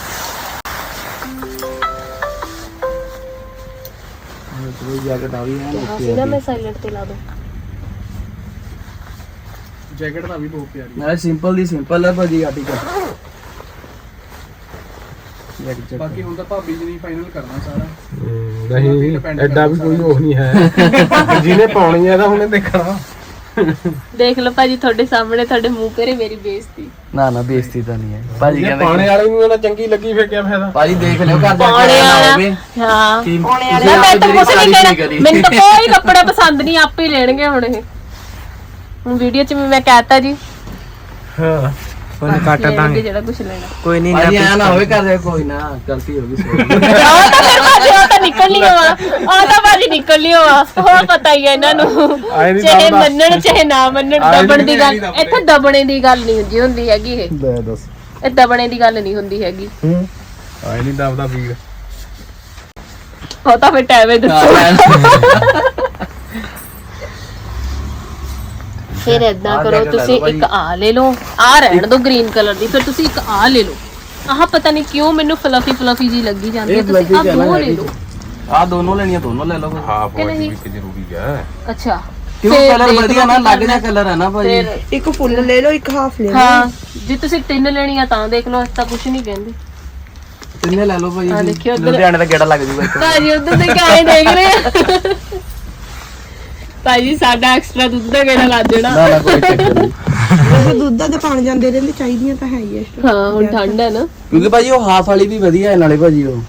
ਜੈਕਟ ਆ ਵੀ ਹੈ ਹਾਂ ਸੀ ਨਾ ਮੈਂ ਸਾਇਲੈਂਟ ਤੇ ਲਾ ਦੂੰ। ਜੈਕਟ ਤਾਂ ਵੀ ਬਹੁਤ ਪਿਆਰੀ ਨਾਲੇ ਸਿੰਪਲ ਦੀ ਸਿੰਪਲ ਹੈ ਭਾਜੀ ਆਰਟੀਕਲ ਜੈਕਟ ਬਾਕੀ ਹੁਣ ਤਾਂ ਭਾਬੀ ਜੀ ਨੇ ਫਾਈਨਲ ਕਰਨਾ ਸਾਰਾ। ਨਹੀਂ ਐਡਾ ਵੀ ਕੋਈ ਉਹ ਨਹੀਂ ਹੈ। ਜਿਹਨੇ ਪਾਉਣੀ ਹੈ ਤਾਂ ਹੁਣੇ ਦੇਖਣਾ। ਦੇਖ ਲਓ ਭਾਜੀ ਤੁਹਾਡੇ ਸਾਹਮਣੇ ਤੁਹਾਡੇ ਮੂੰਹ ਪੇਰੇ ਮੇਰੀ ਬੇਇੱਜ਼ਤੀ। ਨਾ ਨਾ ਬੇਇੱਜ਼ਤੀ ਤਾਂ ਨਹੀਂ ਹੈ। ਭਾਜੀ ਜੇ ਕਹਿੰਦੇ ਪਾਣੇ ਵਾਲੇ ਨੂੰ ਨਾ ਚੰਗੀ ਲੱਗੀ ਫਿਰ ਕੀ ਫਾਇਦਾ? ਭਾਜੀ ਦੇਖ ਲਿਓ ਘਰ ਜਾ ਕੇ ਪਾਉਣੇ ਵਾਲਾ ਹਾਂ। ਕਿ ਨਾ ਮੈਂ ਤਾਂ ਕੁਛ ਨਹੀਂ ਕਹਿਣਾ। ਮੈਨੂੰ ਤਾਂ ਕੋਈ ਕੱਪੜਾ ਪਸੰਦ ਨਹੀਂ ਆਪੇ ਹੀ ਲੈਣਗੇ ਹੁਣ ਇਹ। ਹੁਣ ਵੀਡੀਓ 'ਚ ਵੀ ਮੈਂ ਕਹਿਤਾ ਜੀ। ਹਾਂ। ਕੋਈ ਕੱਟ ਜਿਹੜਾ ਕੁਝ ਲੈਣਾ। ਕੋਈ ਨਹੀਂ ਭਾਜੀ ਐ ਨਾ ਹੋਵੇ ਘਰ ਜਾ ਕੇ ਕੋਈ ਨਾ ਗਲਤੀ ਹੋ ਗਈ ਸੋਰੀ ਉਹ ਤਾਂ ਫਿਰ ਭਾਜੀ ਉਹ ਤਾਂ ਨਿਕਲ ਲਿਓ ਆ ਉਹ ਤਾਂ ਭਾਜੀ ਨਿਕਲ ਲਿਓ ਆ ਉਹ ਪਤਾ ਹੀ ਹੈ ਇਹਨਾਂ ਨੂੰ। ਆਏ ਨੀ ਚਾਹੇ ਦਬਦਾ। ਮੰਨਣ ਚਾਹੇ ਨਾ ਮੰਨਣ ਆਏ ਨੀ ਦਬਣ ਦੀ ਗੱਲ ਨਹੀਂ ਦਬਦੇ। ਇੱਥੇ ਦਬਣੇ ਦੀ ਗੱਲ ਨਹੀਂ ਹੁੰਦੀ ਹੁੰਦੀ ਹੈਗੀ ਇਹ। ਲੈ ਦੱਸ। ਇਹ ਦਬਣੇ ਦੀ ਗੱਲ ਨਹੀਂ ਹੁੰਦੀ ਹੈਗੀ। ਆਏ ਨਹੀਂ ਦਬਦਾ ਵੀਰ। ਉਹ ਤਾਂ ਫਿਰ ਟੈਵੇਂ ਦੱਸੋ। ਫਿਰ ਆਹ ਕਰੋ ਤੁਸੀਂ ਇੱਕ ਆ ਲੈ ਲਓ। ਆ ਰਹਿਣ ਦੋ ਗ੍ਰੀਨ ਕਲਰ ਦੀ ਫਿਰ ਤੁਸੀਂ ਇੱਕ ਆ ਲੈ ਲਓ। ਆਹ ਪਤਾ ਨਹੀਂ ਕਿਉਂ ਮੈਨੂੰ ਫਲਫੀ ਫਲਫੀ ਜੀ ਲੱਗੀ ਜਾਂਦੀ ਹੈ। ਤੁਸੀਂ ਆ ਦੋ ਲੈ ਲਓ। ਆ ਦੋਨੋਂ ਲੈਣੀਆਂ ਦੋਨੋਂ ਲੈ ਲਓ। ਕਿ ਵਾਈਟ ਨਹੀਂ? ਵੀ ਇੱਕ ਜ਼ਰੂਰੀ ਹੈ। ਅੱਛਾ। ਕਿਉਂ? ਕਲਰ ਵਧੀਆ ਨਾ ਕੀ ਲੱਗ। ਜਾ ਕਲਰ ਹੈ ਨਾ ਭਾਜੀ ਇੱਕ ਫੁੱਲ ਲੈ ਲਓ ਇੱਕ ਹਾਫ ਲੈ ਲਓ। ਹਾਂ ਜੇ ਤੁਸੀਂ ਤਿੰਨ ਲੈਣੀਆਂ ਤਾਂ ਦੇਖ ਲਓ ਇਸ ਤਾਂ ਕੁਝ ਨਹੀਂ ਕਹਿੰਦੇ। ਤਿੰਨੇ ਲੈ ਲਓ ਭਾਜੀ। ਲੁਧਿਆਣੇ ਦਾ ਗੇੜਾ ਲੱਗ ਜੂਗਾ ਭਾਜੀ ਉਧਰ ਦੇ ਕਾਏ ਦੇਖ ਰਹੇ ਭਾਜੀ ਸਾਡਾ ਐਕਸਟਰਾ ਦੁੱਧ ਦਾ ਕਿਹੜਾ ਲਾ ਦੇਣਾ। ਨਾ ਨਾ ਕੋਈ ਚੱਕਰ ਨਹੀਂ। ਵੈਸੇ ਦੁੱਧ ਦਾ ਪਾਣ ਜਾਂਦੇ ਰਹਿੰਦੇ ਚਾਹੀਦੀਆਂ ਤਾਂ ਹੈ ਹੀ ਐ ਹਾਂ ਹੁਣ ਠੰਡ ਹੈ ਨਾ। ਕਿਉਂਕਿ ਭਾਜੀ ਉਹ ਹਾਫ ਵਾਲੀ ਵੀ ਵਧੀਆ ਹੈ ਨਾਲੇ ਭਾਜੀ ਉਹ।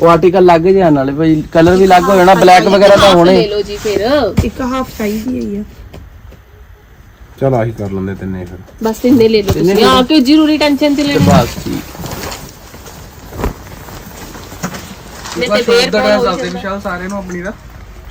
ਉਹ ਆਰਟੀਕਲ ਲੱਗ ਜਾ ਨਾਲੇ ਭਾਜੀ ਕਲਰ ਵੀ ਲੱਗ ਹੋ ਜਾਣਾ ਬਲੈਕ ਵਗੈਰਾ ਤਾਂ ਲੈ ਹੋਣੇ। ਲਓ ਜੀ ਫਿਰ। ਇੱਕ ਹਾਫ ਚਾਹੀਦੀ ਹੈ ਹੀ ਆ। ਚਲ ਆਹੀ ਕਰ ਲੈਂਦੇ ਤਿੰਨੇ ਫਿਰ। ਬਸ ਤਿੰਨੇ ਲੈ ਲਓ ਤੁਸੀਂ। ਆ ਕੇ ਜ਼ਰੂਰੀ ਟੈਨਸ਼ਨ ਤੇ ਤੇ ਲੈਣੀ ਬਸ ਠੀਕ। ਨਹੀਂ ਬਸ ਤੇ ਫੇਰ ਦਾ ਕੌਣ ਡਰੈਸ ਹੋਈ ਦੱਸਦੇ ਵਿਸ਼ਾਲ ਸਾਰਿਆਂ ਨੂੰ ਆਪਣੀ ਦਾ।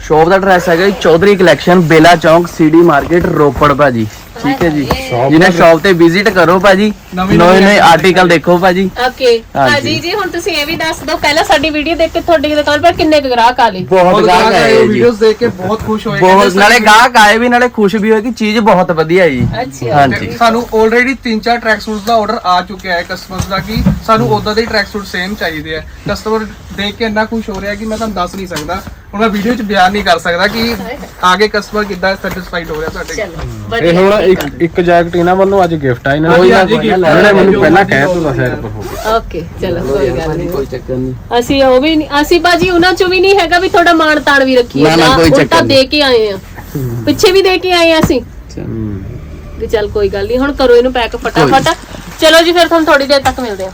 ਸ਼ੋਪ ਦਾ ਐਡਰੈਸ ਹੈਗਾ ਜੀ ਚੌਧਰੀ ਕਲੈਕਸ਼ਨ ਬੇਲਾ ਚੌਂਕ ਸੀਡੀ ਮਾਰਕੀਟ ਰੋਪੜ ਭਾਜੀ। ਠੀਕ ਹੈ ਜੀ। ਜਿਹਨੇ ਸ਼ਾਪ ਤੇ ਵਿਜ਼ਿਟ ਕਰੋ ਭਾਜੀ। ਨਵੀਂ- ਨਵੇਂ ਆਰਟੀਕਲ ਦੇਖੋ ਭਾਜੀ। ਓਕੇ। ਭਾਜੀ ਜੀ ਹੁਣ ਤੁਸੀਂ ਇਹ ਵੀ ਦੱਸ ਦਿਓ ਪਹਿਲਾਂ ਸਾਡੀ ਵੀਡੀਓ ਦੇਖ ਕੇ ਤੁਹਾਡੀ ਦੁਕਾਨ ਪਰ ਕਿੰਨੇ ਕੁ ਗ੍ਰਾਹਕ ਆ ਲਏ ਬਹੁਤ ਗਾਹਕ ਆਏ ਜੀ। ਵੀਡੀਓਜ਼ ਦੇਖ ਕੇ ਬਹੁਤ ਖੁਸ਼ ਹੋਏ। ਬਹੁਤ ਨਾਲੇ ਗਾਹਕ ਆਏ ਵੀ ਨਾਲੇ ਖੁਸ਼ ਵੀ ਹੋਏ ਕਿ ਚੀਜ਼ ਬਹੁਤ ਵਧੀਆ ਜੀ। ਅੱਛਾ। ਹਾਂਜੀ। ਸਾਨੂੰ ਆਲਰੇਡੀ 3-4 ਟਰੈਕ ਸੂਟਸ ਦਾ ਆਰਡਰ ਆ ਚੁੱਕਿਆ ਹੈ ਕਸਟਮਰਸ ਦਾ ਕਿ ਸਾਨੂੰ ਉਦਾਂ ਦੇ ਹੀ ਟਰੈਕ ਸੂਟ ਸੇਮ ਚਾਹੀਦੇ ਆ। ਕਸਟਮਰ ਦੇਖ ਕੇ ਇੰਨਾ ਖੁਸ਼ ਹੋ ਰਿਹਾ ਕਿ ਮੈਂ ਤੁਹਾਨੂੰ ਦੱਸ ਨਹੀਂ ਸਕਦਾ। ਹੁਣ ਮੈਂ ਵੀਡੀਓ 'ਚ ਬਿਆਨ ਨਹੀਂ ਕਰ ਸਕਦਾ ਕਿ ਆਗੇ ਕਸਟਮਰ ਕਿੱਦਾਂ ਸੈਟੀਸਫਾਈਡ ਹੋ ਰਿਹਾ ਸਾਡੇ ਚਲੋ ਇਹ ਹੁਣ ਇੱਕ ਇੱਕ ਜੈਕਟ ਇਹਨਾਂ ਵੱਲੋਂ ਅੱਜ ਗਿਫਟ ਆ ਇਹਨਾਂ ਨੂੰ ਇਹਨਾਂ ਨੇ ਮੈਨੂੰ ਪਹਿਲਾਂ ਕਹਿ ਹੋ ਓਕੇ ਚਲੋ ਕੋਈ ਗੱਲ ਨਹੀਂ। ਕੋਈ ਚੱਕਰ ਨਹੀਂ। ਅਸੀਂ ਉਹ ਵੀ ਨਹੀਂ ਅਸੀਂ ਬਾਜੀ ਉਹਨਾਂ ਚੋਂ ਵੀ ਨਹੀਂ ਹੈਗਾ ਵੀ ਤੁਹਾਡਾ ਮਾਣ ਤਾਣ ਵੀ ਰੱਖੀਏ। ਨਾ, ਚੱਕਰ ਨਹੀਂ। ਦੇ ਕੇ ਆਏ ਆ। ਪਿੱਛੇ ਵੀ ਦੇ ਕੇ ਆਏ ਆ ਅਸੀਂ। ਵੀ ਚੱਲ ਕੋਈ ਗੱਲ ਨਹੀਂ ਹੁਣ ਕਰੋ ਇਹਨੂੰ ਪੈਕ ਫਟਾਫਟ। ਚਲੋ ਜੀ ਫਿਰ ਤੁਹਾਨੂੰ ਥੋੜੀ ਦੇਰ ਤੱਕ ਮਿਲਦੇ ਆ।